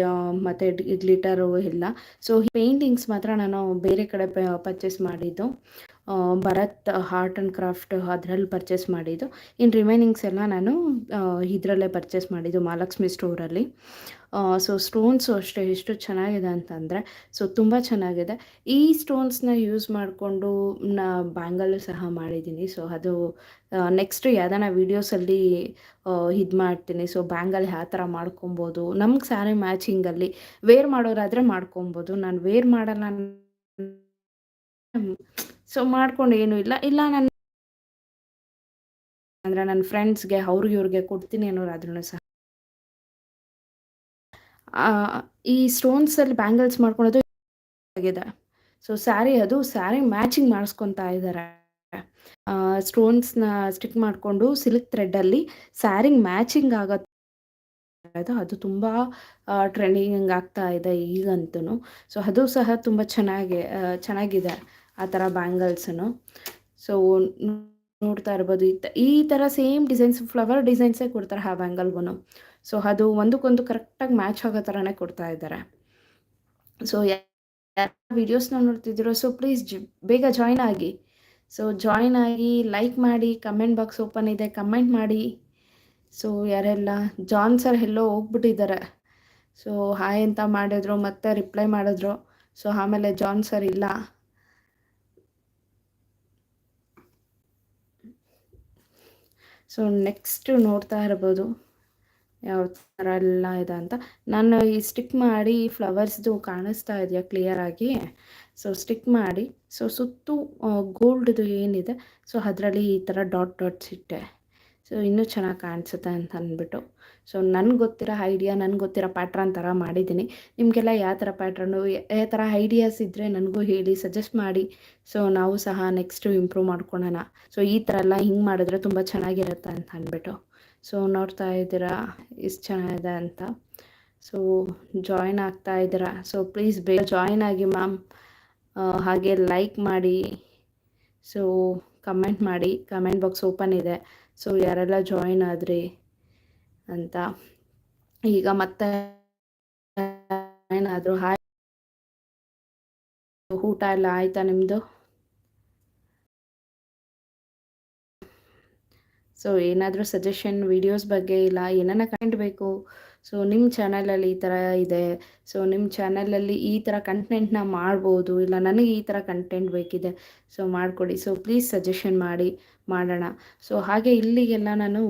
ಮತ್ತು ಗ್ಲಿಟರು ಎಲ್ಲ. ಸೊ ಪೇಂಟಿಂಗ್ಸ್ ಮಾತ್ರ ನಾನು ಬೇರೆ ಕಡೆ ಪರ್ಚೇಸ್ ಮಾಡಿದ್ದು. ಭರತ್ ಆರ್ಟ್ ಆ್ಯಂಡ್ ಕ್ರಾಫ್ಟ್ ಅದರಲ್ಲಿ ಪರ್ಚೇಸ್ ಮಾಡಿದ್ದು. ಇನ್ನು ರಿಮೈನಿಂಗ್ಸ್ ಎಲ್ಲ ನಾನು ಇದರಲ್ಲೇ ಪರ್ಚೇಸ್ ಮಾಡಿದ್ದು ಮಹಾಲಕ್ಷ್ಮಿ ಸ್ಟೋರಲ್ಲಿ ಸೊ ಸ್ಟೋನ್ಸು ಅಷ್ಟೇ ಎಷ್ಟು ಚೆನ್ನಾಗಿದೆ ಅಂತಂದರೆ ಸೊ ತುಂಬ ಚೆನ್ನಾಗಿದೆ. ಈ ಸ್ಟೋನ್ಸ್ನ ಯೂಸ್ ಮಾಡಿಕೊಂಡು ನಾ ಬ್ಯಾಂಗಲ್ ಸಹ ಮಾಡಿದ್ದೀನಿ. ಸೊ ಅದು ನೆಕ್ಸ್ಟ್ ಯಾವ್ದಾನ ವೀಡಿಯೋಸಲ್ಲಿ ಇದು ಮಾಡ್ತೀನಿ. ಸೊ ಬ್ಯಾಂಗಲ್ ಯಾವ ಥರ ಮಾಡ್ಕೊಬೋದು, ನಮ್ಗೆ ಸ್ಯಾರಿ ಮ್ಯಾಚಿಂಗಲ್ಲಿ ವೇರ್ ಮಾಡೋರಾದರೆ ಮಾಡ್ಕೊಬೋದು. ನಾನು ವೇರ್ ಮಾಡಲ್ಲ ಸೊ ಮಾಡ್ಕೊಂಡು ಏನೂ ಇಲ್ಲ. ಇಲ್ಲ ನಾನು, ಅಂದರೆ ನನ್ನ ಫ್ರೆಂಡ್ಸ್ಗೆ ಅವ್ರಿಗೆ ಇವ್ರಿಗೆ ಕೊಡ್ತೀನಿ ಅನ್ನೋರಾದ್ರೂ ಸಹ ಈ ಸ್ಟೋನ್ಸಲ್ಲಿ ಬ್ಯಾಂಗಲ್ಸ್ ಮಾಡ್ಕೊಳೋದು ಆಗಿದೆ. ಸೊ ಸ್ಯಾರಿ ಅದು ಸ್ಯಾರಿ ಮ್ಯಾಚಿಂಗ್ ಮಾಡಿಸ್ಕೊತಾ ಇದ್ದಾರೆ ಸ್ಟೋನ್ಸ್ನ ಸ್ಟಿಕ್ ಮಾಡಿಕೊಂಡು ಸಿಲ್ಕ್ ಥ್ರೆಡ್ಡಲ್ಲಿ ಸ್ಯಾರಿಂಗ್ ಮ್ಯಾಚಿಂಗ್ ಆಗತ್ತೆ ಅದು ತುಂಬ ಟ್ರೆಂಡಿಂಗ್ ಆಗ್ತಾ ಇದೆ ಈಗಂತೂ ಸೊ ಅದು ಸಹ ತುಂಬ ಚೆನ್ನಾಗಿ ಚೆನ್ನಾಗಿದೆ ಆ ಥರ ಬ್ಯಾಂಗಲ್ಸನ್ನು ಸೊ ನೋಡ್ತಾ ಇರ್ಬೋದು. ಈ ಥರ ಸೇಮ್ ಡಿಸೈನ್ಸ್ ಫ್ಲವರ್ ಡಿಸೈನ್ಸೇ ಕೊಡ್ತಾರೆ ಆ ಬ್ಯಾಂಗಲ್ಗೂ ಸೊ ಅದು ಒಂದಕ್ಕೊಂದು ಕರೆಕ್ಟಾಗಿ ಮ್ಯಾಚ್ ಆಗೋ ಥರನೇ ಕೊಡ್ತಾ ಇದ್ದಾರೆ. ಸೊ ವಿಡಿಯೋಸ್ನ ನೋಡ್ತಿದ್ದೀರೋ ಸೊ ಪ್ಲೀಸ್ ಬೇಗ ಜಾಯ್ನ್ ಆಗಿ. ಸೊ ಜಾಯ್ನ್ ಆಗಿ ಲೈಕ್ ಮಾಡಿ ಕಮೆಂಟ್ ಬಾಕ್ಸ್ ಓಪನ್ ಇದೆ ಕಮೆಂಟ್ ಮಾಡಿ. ಸೊ ಯಾರೆಲ್ಲ ಜಾನ್ ಸರ್ ಎಲ್ಲೋ ಹೋಗ್ಬಿಟ್ಟಿದ್ದಾರೆ. ಸೊ ಹಾಯ್ ಅಂತ ಮಾಡಿದ್ರು, ಮತ್ತೆ ರಿಪ್ಲೈ ಮಾಡಿದ್ರು. ಸೊ ಆಮೇಲೆ ಜಾನ್ ಸರ್ ಇಲ್ಲ. ಸೊ ನೆಕ್ಸ್ಟ್ ನೋಡ್ತಾ ಇರ್ಬೋದು. ಯಾವ ಥರ ಎಲ್ಲ ಇದೆ ಅಂತ. ನಾನು ಈ ಸ್ಟಿಕ್ ಮಾಡಿ ಫ್ಲವರ್ಸ್ದು ಕಾಣಿಸ್ತಾ ಇದೆಯಾ ಕ್ಲಿಯರಾಗಿ ಸೊ ಸ್ಟಿಕ್ ಮಾಡಿ. ಸೊ ಸುತ್ತು ಗೋಲ್ಡ್ದು ಏನಿದೆ? ಸೊ ಅದರಲ್ಲಿ ಈ ಥರ ಡಾಟ್ ಡಾಟ್ಸ್ ಇಟ್ಟೆ. ಸೊ ಇನ್ನೂ ಚೆನ್ನಾಗಿ ಕಾಣಿಸುತ್ತೆ ಅಂತ ಅಂದ್ಬಿಟ್ಟು. ಸೊ ನನಗೆ ಗೊತ್ತಿರೋ ಐಡಿಯಾ ನನಗೆ ಗೊತ್ತಿರೋ ಪ್ಯಾಟ್ರನ್ ಥರ ಮಾಡಿದ್ದೀನಿ. ನಿಮಗೆಲ್ಲ ಯಾವ ಥರ ಪ್ಯಾಟ್ರನ್ನು ಯಾವ ಥರ ಐಡಿಯಾಸ್ ಇದ್ದರೆ ನನಗೂ ಹೇಳಿ ಸಜೆಸ್ಟ್ ಮಾಡಿ. ಸೊ ನಾವು ಸಹ ನೆಕ್ಸ್ಟು ಇಂಪ್ರೂವ್ ಮಾಡ್ಕೊಳೋಣ. ಸೊ ಈ ಥರ ಎಲ್ಲ ಹಿಂಗೆ ಮಾಡಿದ್ರೆ ತುಂಬ ಚೆನ್ನಾಗಿರುತ್ತೆ ಅಂತ ಅಂದ್ಬಿಟ್ಟು. ಸೊ ನೋಡ್ತಾ ಇದ್ದೀರಾ? ಇಷ್ಟು ಚೆನ್ನಾಗಿದೆ ಅಂತ. ಸೊ ಜಾಯಿನ್ ಆಗ್ತಾ ಇದ್ದೀರಾ? ಸೊ ಪ್ಲೀಸ್ ಬೇಗ ಜಾಯಿನ್ ಆಗಿ ಮ್ಯಾಮ್ ಹಾಗೆ ಲೈಕ್ ಮಾಡಿ. ಸೊ ಕಮೆಂಟ್ ಮಾಡಿ. ಕಮೆಂಟ್ ಬಾಕ್ಸ್ ಓಪನ್ ಇದೆ. ಸೊ ಯಾರೆಲ್ಲ ಜಾಯಿನ್ ಆದ್ರಿ ಅಂತ. ಈಗ ಮತ್ತೆ ಏನಾದರೂ ಹಾಯ್. ಊಟ ಎಲ್ಲ ಆಯ್ತಾ ನಿಮ್ಮದು ಸೊ ಏನಾದರೂ ಸಜೆಷನ್ ವೀಡಿಯೋಸ್ ಬಗ್ಗೆ ಇಲ್ಲ, ಏನನ್ನ ಕಂಡುಬೇಕು ಸೊ ನಿಮ್ಮ ಚಾನಲಲ್ಲಿ ಈ ಥರ ಇದೆ. ಸೊ ನಿಮ್ಮ ಚಾನಲಲ್ಲಿ ಈ ಥರ ಕಂಟೆಂಟ್ನ ಮಾಡ್ಬೋದು. ಇಲ್ಲ, ನನಗೆ ಈ ಥರ ಕಂಟೆಂಟ್ ಬೇಕಿದೆ. ಸೊ ಮಾಡಿಕೊಡಿ. ಸೊ ಪ್ಲೀಸ್ ಸಜೆಷನ್ ಮಾಡಿ, ಮಾಡೋಣ. ಸೊ ಹಾಗೆ ಇಲ್ಲಿಗೆಲ್ಲ ನಾನು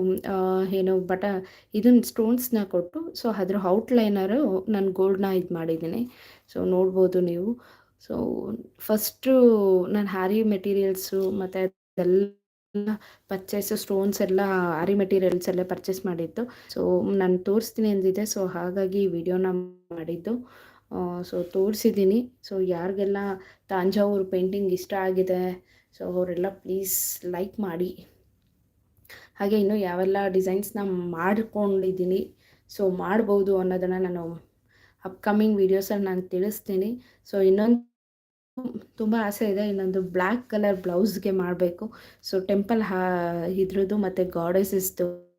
ಏನು ಬಟ ಇದನ್ನ ಸ್ಟೋನ್ಸ್ನ ಕೊಟ್ಟು ಸೊ ಅದ್ರ ಔಟ್ಲೈನರು ನಾನು ಗೋಲ್ಡ್ನ ಇದು ಮಾಡಿದ್ದೀನಿ. ಸೊ ನೋಡ್ಬೋದು ನೀವು. ಸೊ ಫಸ್ಟು ನಾನು ಹ್ಯಾರಿ ಮೆಟೀರಿಯಲ್ಸು ಮತ್ತು ಅದೆಲ್ಲ ಪರ್ಚೇಸು ಸ್ಟೋನ್ಸ್ ಎಲ್ಲ ಆರಿ ಮೆಟೀರಿಯಲ್ಸ್ ಎಲ್ಲ ಪರ್ಚೇಸ್ ಮಾಡಿದ್ದು. ಸೊ ನಾನು ತೋರಿಸ್ತೀನಿ ಅಂದಿದ್ದೆ. ಸೊ ಹಾಗಾಗಿ ಈ ವಿಡಿಯೋನ ಮಾಡಿದ್ದು. ಸೊ ತೋರಿಸಿದ್ದೀನಿ. ಸೊ ಯಾರಿಗೆಲ್ಲ ತಾಂಜಾವೂರು ಪೇಂಟಿಂಗ್ ಇಷ್ಟ ಆಗಿದೆ ಸೊ ಅವರೆಲ್ಲ ಪ್ಲೀಸ್ ಲೈಕ್ ಮಾಡಿ. ಹಾಗೆ ಇನ್ನು ಯಾವೆಲ್ಲ ಡಿಸೈನ್ಸ್ನ ಮಾಡಿಕೊಂಡಿದ್ದೀನಿ ಸೊ ಮಾಡ್ಬೋದು ಅನ್ನೋದನ್ನು ನಾನು ಅಪ್ಕಮಿಂಗ್ ವೀಡಿಯೋಸಲ್ಲಿ ನಾನು ತಿಳಿಸ್ತೀನಿ. ಸೊ ಇನ್ನೊಂದು ತುಂಬ ಆಸೆ ಇದೆ. ಇನ್ನೊಂದು ಬ್ಲ್ಯಾಕ್ ಕಲರ್ ಬ್ಲೌಸ್ಗೆ ಮಾಡಬೇಕು. ಸೊ, ಟೆಂಪಲ್ ಹಾ, ಇದ್ರದ್ದು ಮತ್ತು ಗಾಡೆಸಸ್ದು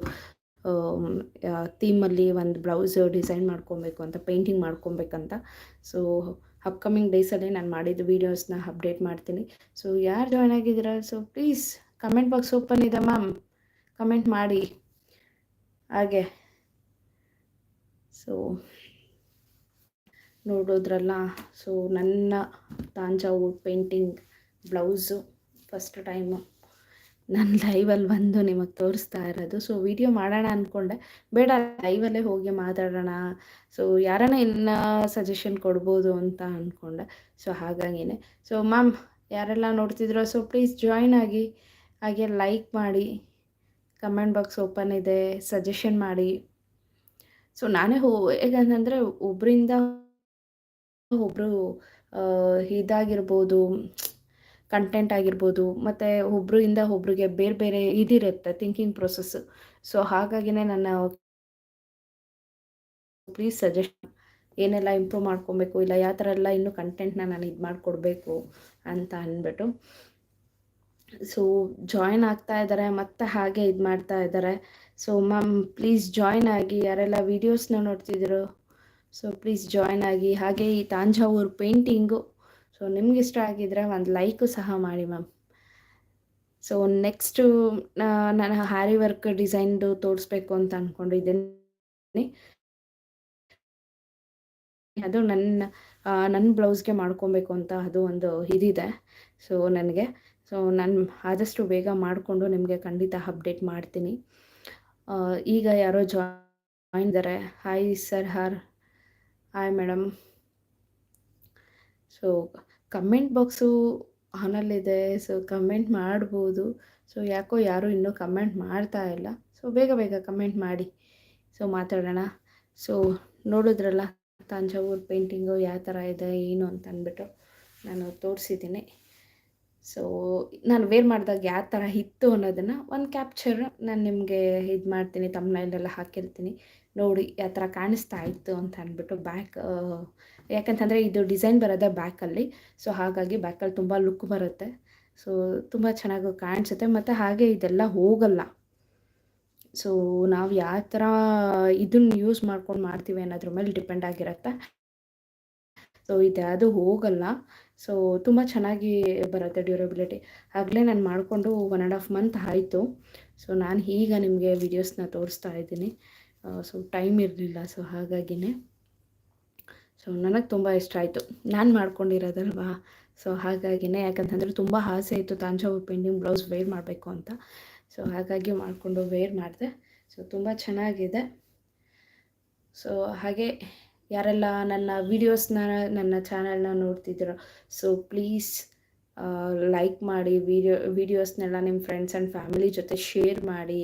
ಥೀಮಲ್ಲಿ ಒಂದು ಬ್ಲೌಸ್ ಡಿಸೈನ್ ಮಾಡ್ಕೊಬೇಕು ಅಂತ, ಪೇಂಟಿಂಗ್ ಮಾಡ್ಕೊಬೇಕಂತ. ಸೊ, ಅಪ್ಕಮಿಂಗ್ ಡೇಸಲ್ಲಿ ನಾನು ಮಾಡಿದ ವೀಡಿಯೋಸ್ನ ಅಪ್ಡೇಟ್ ಮಾಡ್ತೀನಿ. ಸೊ, ಯಾರು ಜಾಯ್ನ್ ಆಗಿದ್ದೀರಾ? So, please comment box open ಇದೆ ಮ್ಯಾಮ್. ಕಮೆಂಟ್ ಮಾಡಿ. ಹಾಗೆ. ಸೊ ನೋಡೋದ್ರಲ್ಲ. ಸೊ ನನ್ನ Thanjavur painting blouse first time ನನ್ನ ಲೈವಲ್ಲಿ ಬಂದು ನಿಮಗೆ ತೋರಿಸ್ತಾ ಇರೋದು. ಸೊ ವಿಡಿಯೋ ಮಾಡೋಣ ಅಂದ್ಕೊಂಡೆ ಬೇಡ ಲೈವಲ್ಲೇ ಹೋಗಿ ಮಾತಾಡೋಣ. ಸೊ ಯಾರನ್ನ ಇನ್ನು ಸಜೆಷನ್ ಕೊಡ್ಬೋದು ಅಂತ ಅಂದ್ಕೊಂಡೆ ಸೊ ಹಾಗಾಗಿನೇ. ಸೊ ಮ್ಯಾಮ್ ಯಾರೆಲ್ಲ ನೋಡ್ತಿದ್ರೋ ಸೊ ಪ್ಲೀಸ್ ಜಾಯ್ನ್ ಆಗಿ, ಹಾಗೆ ಲೈಕ್ ಮಾಡಿ ಕಮೆಂಟ್ ಬಾಕ್ಸ್ ಓಪನ್ ಇದೆ ಸಜೆಷನ್ ಮಾಡಿ. ಸೊ ನಾನೇ ಹೋ, ಹೇಗಂತಂದರೆ ಒಬ್ಬರಿಂದ ಒಬ್ಬರು ಇದಾಗಿರ್ಬೋದು ಕಂಟೆಂಟ್ ಆಗಿರ್ಬೋದು, ಮತ್ತು ಒಬ್ಬರಿಂದ ಒಬ್ರಿಗೆ ಬೇರೆ ಬೇರೆ ಇದಿರುತ್ತೆ ಥಿಂಕಿಂಗ್ ಪ್ರೊಸೆಸ್ಸು ಸೊ ಹಾಗಾಗಿನೇ ನನ್ನ ಪ್ಲೀಸ್ ಸಜೆಸ್ಟ್ ಏನೆಲ್ಲ ಇಂಪ್ರೂವ್ ಮಾಡ್ಕೊಬೇಕು, ಇಲ್ಲ ಯಾವ ಥರ ಎಲ್ಲ ಇನ್ನೂ ಕಂಟೆಂಟ್ನ ನಾನು ಇದು ಮಾಡಿಕೊಡ್ಬೇಕು ಅಂತ ಅಂದ್ಬಿಟ್ಟು. ಸೊ ಜಾಯಿನ್ ಆಗ್ತಾ ಇದ್ದಾರೆ ಮತ್ತೆ ಹಾಗೆ ಇದು ಮಾಡ್ತಾ ಇದ್ದಾರೆ ಸೊ ಮ್ಯಾಮ್ ಪ್ಲೀಸ್ ಜಾಯಿನ್ ಆಗಿ, ಯಾರೆಲ್ಲ ವೀಡಿಯೋಸ್ನ ನೋಡ್ತಿದ್ರು ಸೊ ಪ್ಲೀಸ್ ಜಾಯ್ನ್ ಆಗಿ. ಹಾಗೆ ಈ ತಾಂಜಾವೂರ್ ಪೇಂಟಿಂಗು ಸೊ ನಿಮ್ಗೆ ಇಷ್ಟ ಆಗಿದ್ರೆ ಒಂದು ಲೈಕು ಸಹ ಮಾಡಿ ಮ್ಯಾಮ್ ಸೊ ನೆಕ್ಸ್ಟು ನಾನು ಹ್ಯಾರಿ ವರ್ಕ್ ಡಿಸೈನ್ದು ತೋರಿಸ್ಬೇಕು ಅಂತ ಅಂದ್ಕೊಂಡಿದ್ದೀನಿ ಅದು ನನ್ನ ನನ್ನ ಬ್ಲೌಸ್ಗೆ ಮಾಡ್ಕೊಬೇಕು ಅಂತ ಅದು ಒಂದು ಇದಿದೆ. ಸೊ ನನಗೆ. ಸೊ ನಾನು ಆದಷ್ಟು ಬೇಗ ಮಾಡಿಕೊಂಡು ನಿಮಗೆ ಖಂಡಿತ ಅಪ್ಡೇಟ್ ಮಾಡ್ತೀನಿ. ಈಗ ಯಾರೋ ಜಾಯ್ನ್ ಇದ್ದಾರೆ. ಹಾಯ್ ಸರ್ ಹಾರ್ hi madam so comment box ಆನಲ್ಲಿದೆ so comment ಮಾಡ್ಬೋದು. ಸೊ ಯಾಕೋ ಯಾರೂ ಇನ್ನೂ ಕಮೆಂಟ್ ಮಾಡ್ತಾ ಇಲ್ಲ. ಸೊ ಬೇಗ ಬೇಗ ಕಮೆಂಟ್ ಮಾಡಿ. ಸೊ ಮಾತಾಡೋಣ. ಸೊ ನೋಡಿದ್ರಲ್ಲ, ತಂಜಾವೂರು ಪೇಂಟಿಂಗು ಯಾವ ಥರ ಇದೆ, ಏನು ಅಂತ ಅಂದ್ಬಿಟ್ಟು ನಾನು ತೋರಿಸಿದ್ದೀನಿ. ಸೊ ನಾನು ವೇರ್ ಮಾಡಿದಾಗ ಯಾವ ಥರ ಇತ್ತು ಅನ್ನೋದನ್ನು ಒಂದು ಕ್ಯಾಪ್ಚರ್ ನಾನು ನಿಮಗೆ ಇದು ಮಾಡ್ತೀನಿ ತಮ್ಮನೆಲ್ಲ ಹಾಕಿರ್ತೀನಿ. ನೋಡಿ ಯಾವ ಥರ ಕಾಣಿಸ್ತಾ ಇತ್ತು ಅಂತ ಅಂದ್ಬಿಟ್ಟು ಬ್ಯಾಕ್ ಯಾಕಂತಂದರೆ ಇದು ಡಿಸೈನ್ ಬರೋದೆ ಬ್ಯಾಕಲ್ಲಿ ಸೊ ಹಾಗಾಗಿ ಬ್ಯಾಕಲ್ಲಿ ತುಂಬ ಲುಕ್ ಬರುತ್ತೆ. ಸೊ ತುಂಬ ಚೆನ್ನಾಗಿ ಕಾಣಿಸುತ್ತೆ. ಮತ್ತು ಹಾಗೆ ಇದೆಲ್ಲ ಹೋಗಲ್ಲ. ಸೊ ನಾವು ಯಾವ ಥರ ಇದನ್ನು ಯೂಸ್ ಮಾಡ್ಕೊಂಡು ಮಾಡ್ತೀವಿ ಅನ್ನೋದ್ರ ಮೇಲೆ ಡಿಪೆಂಡ್ ಆಗಿರುತ್ತೆ. ಸೊ ಇದು ಹೋಗಲ್ಲ. ಸೊ ತುಂಬ ಚೆನ್ನಾಗಿ ಬರುತ್ತೆ ಡ್ಯೂರಬಿಲಿಟಿ ಆಗಲೇ ನಾನು ಮಾಡಿಕೊಂಡು ಒನ್ ಆ್ಯಂಡ್ ಹಾಫ್ ಮಂತ್ ಆಯಿತು. ಸೊ ನಾನು ಈಗ ನಿಮಗೆ ವೀಡಿಯೋಸ್ನ ತೋರಿಸ್ತಾ ಇದ್ದೀನಿ. ಸೊ ಟೈಮ್ ಇರಲಿಲ್ಲ ಸೊ ಹಾಗಾಗಿನೇ. ಸೊ ನನಗೆ ತುಂಬ ಇಷ್ಟ ಆಯಿತು. ನಾನು ಮಾಡ್ಕೊಂಡಿರೋದಲ್ವಾ? ಸೊ ಹಾಗಾಗಿನೇ, ಯಾಕಂತಂದರೆ ತುಂಬ ಆಸೆ ಇತ್ತು ತಾಂಜಾವೂರು ಪೇಂಟಿಂಗ್ ಬ್ಲೌಸ್ ವೇರ್ ಮಾಡಬೇಕು ಅಂತ. ಸೊ ಹಾಗಾಗಿ ಮಾಡಿಕೊಂಡು ವೇರ್ ಮಾಡಿದೆ. ಸೊ ತುಂಬ ಚೆನ್ನಾಗಿದೆ. ಸೊ ಹಾಗೆ ಯಾರೆಲ್ಲ ನನ್ನ ವೀಡಿಯೋಸ್ನ ನನ್ನ ಚಾನಲ್ನ ನೋಡ್ತಿದ್ದೀರೋ ಸೊ ಪ್ಲೀಸ್ ಲೈಕ್ ಮಾಡಿ ವೀಡಿಯೋ ವೀಡಿಯೋಸ್ನೆಲ್ಲ ನಿಮ್ಮ ಫ್ರೆಂಡ್ಸ್ ಆ್ಯಂಡ್ ಫ್ಯಾಮಿಲಿ ಜೊತೆ ಶೇರ್ ಮಾಡಿ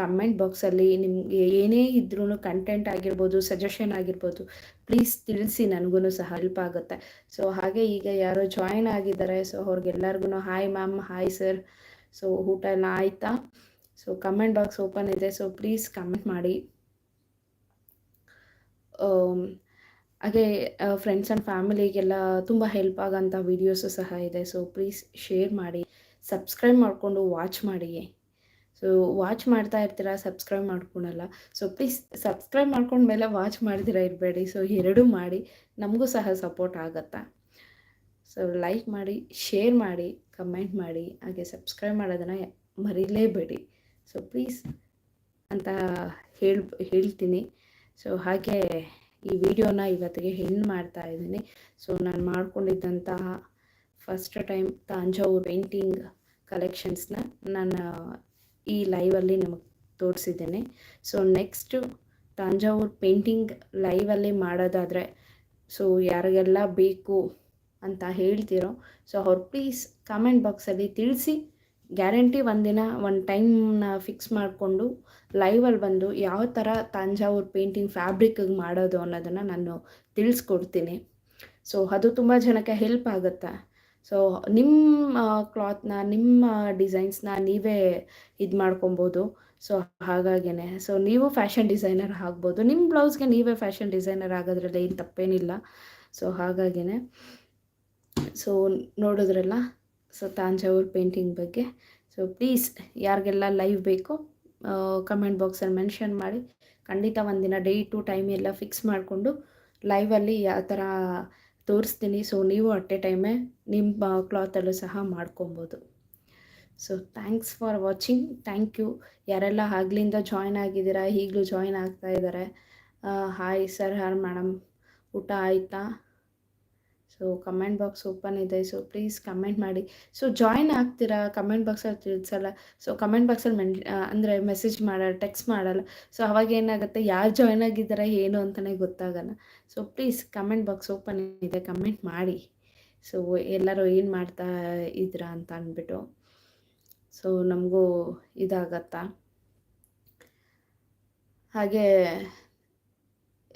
ಕಮೆಂಟ್ ಬಾಕ್ಸಲ್ಲಿ ನಿಮಗೆ ಏನೇ ಇದ್ರೂ ಕಂಟೆಂಟ್ ಆಗಿರ್ಬೋದು ಸಜೆಷನ್ ಆಗಿರ್ಬೋದು ಪ್ಲೀಸ್ ತಿಳಿಸಿ ನನಗೂ ಸಹ ಹೆಲ್ಪ್ ಆಗುತ್ತೆ. ಸೊ ಹಾಗೆ ಈಗ ಯಾರೋ ಜಾಯಿನ್ ಆಗಿದ್ದಾರೆ so ಅವ್ರಿಗೆಲ್ಲರಿಗೂ hi ma'am hi sir so ಊಟ ಎಲ್ಲ ಆಯಿತಾ? ಸೊ ಕಮೆಂಟ್ ಬಾಕ್ಸ್ ಓಪನ್ ಇದೆ ಸೊ ಪ್ಲೀಸ್ ಕಮೆಂಟ್ ಮಾಡಿ. ಹಾಗೆ ಫ್ರೆಂಡ್ಸ್ ಆ್ಯಂಡ್ ಫ್ಯಾಮಿಲಿಗೆಲ್ಲ ತುಂಬ ಹೆಲ್ಪ್ ಆಗೋಂಥ ವೀಡಿಯೋಸು ಸಹ ಇದೆ. ಸೊ ಪ್ಲೀಸ್ ಶೇರ್ ಮಾಡಿ ಸಬ್ಸ್ಕ್ರೈಬ್ ಮಾಡಿಕೊಂಡು ವಾಚ್ ಮಾಡಿ. ಸೊ ವಾಚ್ ಮಾಡ್ತಾ ಇರ್ತೀರ ಸಬ್ಸ್ಕ್ರೈಬ್ ಮಾಡ್ಕೊಳಲ್ಲ ಸೊ ಪ್ಲೀಸ್ ಸಬ್ಸ್ಕ್ರೈಬ್ ಮಾಡ್ಕೊಂಡ್ಮೇಲೆ ವಾಚ್ ಮಾಡಿದಿರ ಇರಬೇಡಿ. ಸೊ ಎರಡೂ ಮಾಡಿ ನಮಗೂ ಸಹ ಸಪೋರ್ಟ್ ಆಗುತ್ತಾ? ಸೊ ಲೈಕ್ ಮಾಡಿ ಶೇರ್ ಮಾಡಿ ಕಮೆಂಟ್ ಮಾಡಿ, ಹಾಗೆ ಸಬ್ಸ್ಕ್ರೈಬ್ ಮಾಡೋದನ್ನು ಮರೀಲೇಬೇಡಿ. ಸೊ ಪ್ಲೀಸ್ ಅಂತ ಹೇಳ್ ಹೇಳ್ತೀನಿ. ಸೊ ಹಾಗೆ ಈ ವಿಡಿಯೋನ ಇವತ್ತಿಗೆ ಹೆಣ್ಣು ಮಾಡ್ತಾ ಇದ್ದೀನಿ. ಸೊ ನಾನು ಮಾಡ್ಕೊಂಡಿದ್ದಂತಹ ಫಸ್ಟ್ ಟೈಮ್ ತಾಂಜಾವೂರ್ ಪೇಂಟಿಂಗ್ ಕಲೆಕ್ಷನ್ಸ್ನ ನಾನು ಈ ಲೈವಲ್ಲಿ ನಿಮಗೆ ತೋರಿಸಿದ್ದೇನೆ. ಸೊ ನೆಕ್ಸ್ಟು ತಾಂಜಾವೂರು ಪೇಂಟಿಂಗ್ ಲೈವಲ್ಲಿ ಮಾಡೋದಾದರೆ ಸೊ ಯಾರಿಗೆಲ್ಲ ಬೇಕು ಅಂತ ಹೇಳ್ತಿರೋ ಸೊ ಅವ್ರು ಪ್ಲೀಸ್ ಕಮೆಂಟ್ ಬಾಕ್ಸಲ್ಲಿ ತಿಳಿಸಿ. ಗ್ಯಾರಂಟಿ ಒಂದಿನ, ಒಂದು ಟೈಮ್ನ ಫಿಕ್ಸ್ ಮಾಡಿಕೊಂಡು ಲೈವಲ್ಲಿ ಬಂದು ಯಾವ ಥರ ತಾಂಜಾವೂರು ಪೇಂಟಿಂಗ್ ಫ್ಯಾಬ್ರಿಕ್ಗೆ ಮಾಡೋದು ಅನ್ನೋದನ್ನು ನಾನು ತಿಳಿಸ್ಕೊಡ್ತೀನಿ. ಸೊ ಅದು ತುಂಬ ಜನಕ್ಕೆ ಹೆಲ್ಪ್ ಆಗುತ್ತೆ. ಸೊ ನಿಮ್ಮ ಕ್ಲಾತ್ನ, ನಿಮ್ಮ ಡಿಸೈನ್ಸ್ನ ನೀವೇ ಇದು ಮಾಡ್ಕೊಬೋದು. ಸೊ ಹಾಗಾಗೇ ಸೊ ನೀವು ಫ್ಯಾಷನ್ ಡಿಸೈನರ್ ಆಗ್ಬೋದು. ನಿಮ್ಮ ಬ್ಲೌಸ್ಗೆ ನೀವೇ ಫ್ಯಾಷನ್ ಡಿಸೈನರ್ ಆಗೋದ್ರಲ್ಲಿ ಏನು ತಪ್ಪೇನಿಲ್ಲ. ಸೊ ಹಾಗಾಗೇ ಸೊ ನೋಡಿದ್ರಲ್ಲ? ಸೊ ತಾಂಜಾವೂರ್ ಪೇಂಟಿಂಗ್ ಬಗ್ಗೆ. ಸೊ ಪ್ಲೀಸ್ ಯಾರಿಗೆಲ್ಲ ಲೈವ್ ಬೇಕು ಕಮೆಂಟ್ ಬಾಕ್ಸಲ್ಲಿ ಮೆನ್ಷನ್ ಮಾಡಿ. ಖಂಡಿತ ಒಂದಿನ ಟು ಟೈಮ್ ಎಲ್ಲ ಫಿಕ್ಸ್ ಮಾಡಿಕೊಂಡು ಲೈವಲ್ಲಿ ಯಾವ ಥರ ತೋರಿಸ್ತೀನಿ. ಸೊ ನೀವು ಅಟ್ ಎ ಟೈಮೇ ನಿಮ್ಮ ಕ್ಲಾತಲ್ಲೂ ಸಹ ಮಾಡ್ಕೊಬೋದು. So thanks for watching thank you ಯಾರೆಲ್ಲ ಆಗ್ಲಿಂದ ಜಾಯ್ನ್ ಆಗಿದ್ದೀರಾ, ಈಗಲೂ ಜಾಯ್ನ್ ಆಗ್ತಾ ಇದ್ದಾರೆ. ಹಾಯ್ ಸರ್ ಹಾರ್ ಮೇಡಮ್ ಊಟ ಆಯಿತಾ? ಸೊ ಕಮೆಂಟ್ ಬಾಕ್ಸ್ ಓಪನ್ ಇದೆ. ಸೊ ಪ್ಲೀಸ್ ಕಮೆಂಟ್ ಮಾಡಿ. ಸೊ ಜಾಯಿನ್ ಆಗ್ತೀರಾ? ಕಮೆಂಟ್ ಬಾಕ್ಸಲ್ಲಿ ತಿಳಿಸಲ್ಲ. ಸೊ ಕಮೆಂಟ್ ಬಾಕ್ಸಲ್ಲಿ ಮೆನ್ ಅಂದರೆ ಮೆಸೇಜ್ ಮಾಡಲ್ಲ ಟೆಕ್ಸ್ಟ್ ಮಾಡಲ್ಲ. ಸೊ ಅವಾಗ ಏನಾಗುತ್ತೆ? ಯಾರು ಜಾಯ್ನ್ ಆಗಿದ್ದಾರೆ ಏನು ಅಂತಲೇ ಗೊತ್ತಾಗಲ್ಲ. So please comment box open ಇದೆ. ಕಮೆಂಟ್ ಮಾಡಿ. ಸೊ ಎಲ್ಲರೂ ಏನು ಮಾಡ್ತಾ ಇದ್ದೀರಾ ಅಂತ ಅಂದ್ಬಿಟ್ಟು. ಸೊ ನಮಗೂ ಇದಾಗತ್ತಾ? ಹಾಗೆ,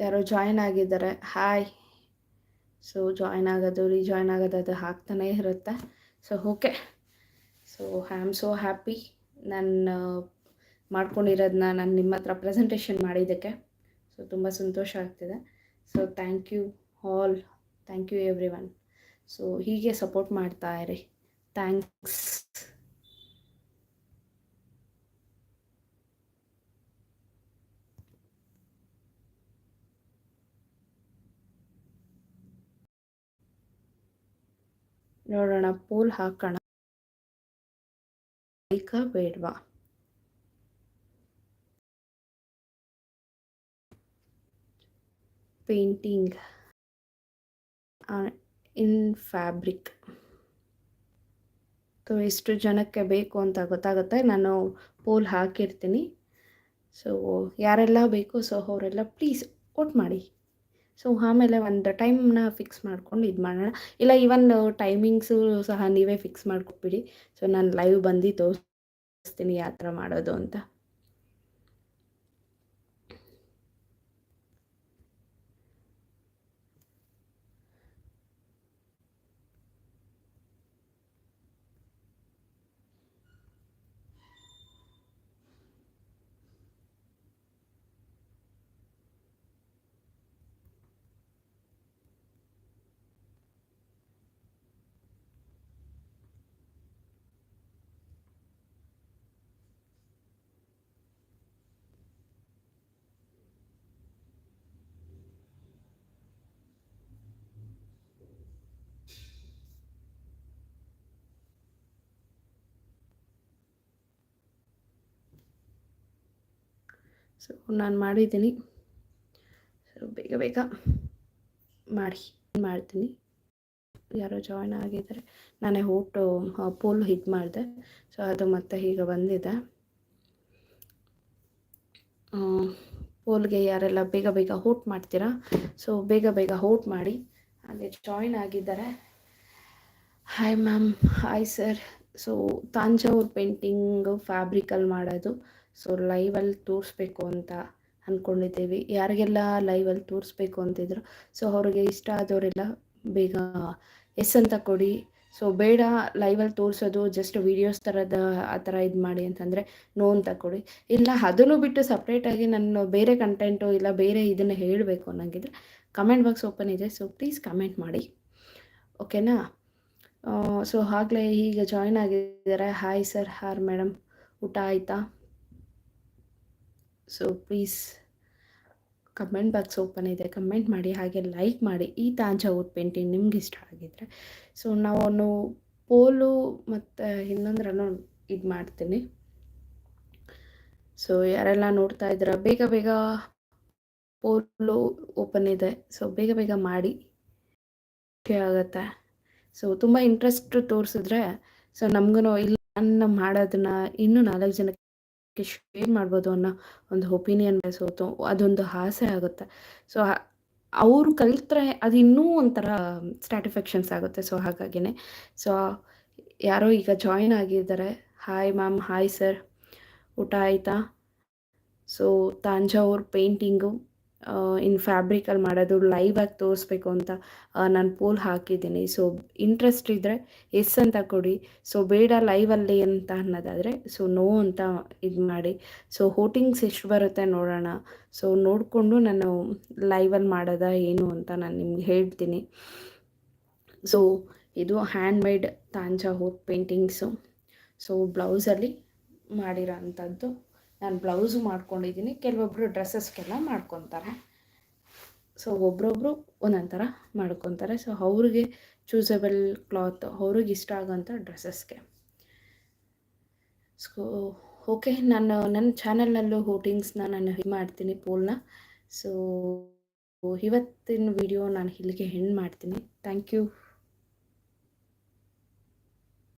ಯಾರೋ ಜಾಯ್ನ್ ಆಗಿದ್ದಾರೆ. ಹಾಯ್ ಸೊ ಜಾಯ್ನ್ ಆಗೋದು ರೀಜಾಯ್ನ್ ಆಗೋದು ಅದು ಹಾಕ್ತಾನೇ ಇರುತ್ತೆ. So okay so I am so happy ನಾನು ಮಾಡ್ಕೊಂಡಿರೋದನ್ನ ನಾನು ನಿಮ್ಮ ಹತ್ರ ಪ್ರೆಸೆಂಟೇಷನ್ ಮಾಡಿದ್ದಕ್ಕೆ. ಸೊ ತುಂಬ ಸಂತೋಷ ಆಗ್ತಿದೆ. So thank you all thank you everyone so ಹೀಗೆ ಸಪೋರ್ಟ್ ಮಾಡ್ತಾ ಇರಿ. ಥ್ಯಾಂಕ್ಸ್ ನೋಡೋಣ, ಪೋಲ್ ಹಾಕೋಣ. ಬೇಕಾ ಬೇಡವಾ? ಪೇಂಟಿಂಗ್. ಇನ್ ಫ್ಯಾಬ್ರಿಕ್. ಸೊ ಎಷ್ಟು ಜನಕ್ಕೆ ಬೇಕು ಅಂತ ಗೊತ್ತಾಗುತ್ತೆ. ನಾನು ಪೋಲ್ ಹಾಕಿರ್ತೀನಿ. ಸೊ, ಯಾರೆಲ್ಲ ಬೇಕು ಸೊ, ಅವರೆಲ್ಲ ಪ್ಲೀಸ್ ಓಟ್ ಮಾಡಿ. ಸೊ ಆಮೇಲೆ ಒಂದು ಟೈಮ್ನ ಫಿಕ್ಸ್ ಮಾಡ್ಕೊಂಡು ಇದು ಮಾಡೋಣ. ಇಲ್ಲ ಈವನ್ ಟೈಮಿಂಗ್ಸು ಸಹ ನೀವೇ ಫಿಕ್ಸ್ ಮಾಡ್ಕೊಬಿಡಿ ಸೊ ನಾನು ಲೈವ್ ಬಂದು ತೋರಿಸ್ತೀನಿ ಯಾವ ಥರ ಮಾಡೋದು ಅಂತ. ಸೊ ನಾನು ಮಾಡಿದ್ದೀನಿ. ಸೊ ಬೇಗ ಬೇಗ ಮಾಡಿ, ಮಾಡ್ತೀನಿ. ಯಾರೋ ಜಾಯ್ನ್ ಆಗಿದ್ದಾರೆ. ನಾನೇ ಹೋಟು ಪೋಲು ಇದು ಮಾಡಿದೆ. ಸೊ ಅದು ಮತ್ತೆ ಈಗ ಬಂದಿದೆ. ಪೋಲ್ಗೆ ಯಾರೆಲ್ಲ ಬೇಗ ಬೇಗ ಹೋಟ್ ಮಾಡ್ತೀರಾ? ಸೊ ಬೇಗ ಬೇಗ ಹೋಟ್ ಮಾಡಿ. ಹಾಗೆ ಜಾಯ್ನ್ ಆಗಿದ್ದಾರೆ. Hi ma'am hi sir so Thanjavur painting ಫ್ಯಾಬ್ರಿಕಲ್ಲಿ ಮಾಡೋದು. ಸೊ ಲೈವಲ್ಲಿ ತೋರಿಸ್ಬೇಕು ಅಂತ ಅಂದ್ಕೊಂಡಿದ್ದೀವಿ ಯಾರಿಗೆಲ್ಲ ಲೈವಲ್ಲಿ ತೋರಿಸ್ಬೇಕು ಅಂತಿದ್ರು ಸೊ ಅವ್ರಿಗೆ ಇಷ್ಟ ಆದವರೆಲ್ಲ ಬೇಗ ಎಸ್ ಅಂತ ಕೊಡಿ. ಸೊ ಬೇಡ ಲೈವಲ್ಲಿ ತೋರಿಸೋದು ಜಸ್ಟ್ ವೀಡಿಯೋಸ್ ಥರದ ಆ ಥರ ಇದು ಮಾಡಿ ಅಂತಂದರೆ ನೋ ಅಂತ ಕೊಡಿ. ಇಲ್ಲ, ಅದನ್ನು ಬಿಟ್ಟು ಸಪ್ರೇಟಾಗಿ ನಾನು ಬೇರೆ ಕಂಟೆಂಟು ಇಲ್ಲ ಬೇರೆ ಇದನ್ನು ಹೇಳಬೇಕು ಅನ್ನೋಂಗಿದ್ರೆ ಕಮೆಂಟ್ ಬಾಕ್ಸ್ ಓಪನ್ ಇದೆ. ಸೊ ಪ್ಲೀಸ್ ಕಮೆಂಟ್ ಮಾಡಿ. ಓಕೆನಾ ಸೊ ಆಗಲೇ ಈಗ ಜಾಯ್ನ್ ಆಗಿದ್ದಾರೆ. ಹಾಯ್ ಸರ್ ಹಾರ್ ಮೇಡಮ್ ಊಟ ಆಯಿತಾ? So please comment box open ಇದೆ. ಕಮೆಂಟ್ ಮಾಡಿ, ಹಾಗೆ ಲೈಕ್ ಮಾಡಿ. ಈ ತಾಂಜಾವೂರ್ ಪೇಂಟಿಂಗ್ ನಿಮ್ಗೆ ಇಷ್ಟ ಆಗಿದ್ರೆ. ಸೊ ನಾವು ಪೋಲು ಮತ್ತು ಇನ್ನೊಂದರಲ್ಲೂ ಇದು ಮಾಡ್ತೀನಿ. ಸೊ ಯಾರೆಲ್ಲ ನೋಡ್ತಾ ಇದ್ದೀರಾ, ಬೇಗ ಬೇಗ ಪೋಲು ಓಪನ್ ಇದೆ. ಸೊ ಬೇಗ ಬೇಗ ಮಾಡಿ. ಆಗುತ್ತೆ. ಸೊ ತುಂಬ ಇಂಟ್ರೆಸ್ಟ್ ತೋರಿಸಿದ್ರೆ ಸೊ ನಮಗೂ ಇಲ್ಲ ನಾನು ಮಾಡೋದನ್ನ ಇನ್ನೂ ನಾಲ್ಕು ಜನಕ್ಕೆ ಶೇರ್ ಮಾಡ್ಬೋದು ಅನ್ನೋ ಒಂದು ಒಪಿನಿಯನ್ ಬೆಳೆಸೋದು ಅದೊಂದು ಆಸೆ ಆಗುತ್ತೆ. ಸೊ ಅವರು ಕಲಿತ್ರೆ ಅದು ಇನ್ನೂ ಒಂಥರ ಸ್ಟ್ಯಾಟಿಫ್ಯಾಕ್ಷನ್ಸ್ ಆಗುತ್ತೆ. ಸೊ ಹಾಗಾಗಿನೇ. ಸೊ ಯಾರೋ ಈಗ ಜಾಯಿನ್ ಆಗಿದ್ದಾರೆ. ಹಾಯ್ ಮ್ಯಾಮ್ ಹಾಯ್ ಸರ್ ಊಟ ಆಯಿತಾ? ಸೊ ತಾಂಜಾವೂರ್ ಪೇಂಟಿಂಗು ಇನ್ ಫ್ಯಾಬ್ರಿಕಲ್ಲಿ ಮಾಡೋದು ಲೈವಾಗಿ ತೋರಿಸ್ಬೇಕು ಅಂತ ನಾನು ಪೋಲ್ ಹಾಕಿದ್ದೀನಿ. ಸೊ ಇಂಟ್ರೆಸ್ಟ್ ಇದ್ದರೆ ಎಸ್ ಅಂತ ಕೊಡಿ. ಸೊ ಬೇಡ ಲೈವಲ್ಲಿ ಅಂತ ಅನ್ನೋದಾದರೆ ಸೊ ನೋ ಅಂತ ಇದು ಮಾಡಿ. ಸೊ ಹೋಟಿಂಗ್ಸ್ ಎಷ್ಟು ಬರುತ್ತೆ ನೋಡೋಣ. ಸೊ ನೋಡಿಕೊಂಡು ನಾನು ಲೈವಲ್ಲಿ ಮಾಡೋದ ಏನು ಅಂತ ನಾನು ನಿಮ್ಗೆ ಹೇಳ್ತೀನಿ. ಸೊ ಇದು ಹ್ಯಾಂಡ್ ಮೇಡ್ ಹೋಟ್ ಪೇಂಟಿಂಗ್ಸು ಸೊ ಬ್ಲೌಸಲ್ಲಿ ಮಾಡಿರೋ ಅಂಥದ್ದು ನಾನು ಬ್ಲೌಸು ಮಾಡ್ಕೊಂಡಿದ್ದೀನಿ. ಕೆಲವೊಬ್ಬರು ಡ್ರೆಸ್ಸಸ್ಗೆಲ್ಲ ಮಾಡ್ಕೊತಾರೆ. ಸೊ ಒಬ್ರೊಬ್ಬರು ಒಂದೊಂದು ಥರ ಮಾಡ್ಕೊತಾರೆ. ಸೊ ಅವ್ರಿಗೆ ಚೂಸಬಲ್ ಕ್ಲಾತ್ ಅವ್ರಿಗೆ ಇಷ್ಟ ಆಗೋಂಥ ಡ್ರೆಸ್ಸಸ್ಗೆ. ಸೊ ಓಕೆ ನಾನು ನನ್ನ ಚಾನಲ್ನಲ್ಲೂ ಹೋಟಿಂಗ್ಸ್ನ ನಾನು ಇದು ಮಾಡ್ತೀನಿ, ಪೋಲ್ನ. ಸೊ ಇವತ್ತಿನ ವಿಡಿಯೋ ನಾನು ಇಲ್ಲಿಗೆ ಹೆಣ್ಣು ಮಾಡ್ತೀನಿ. Thank you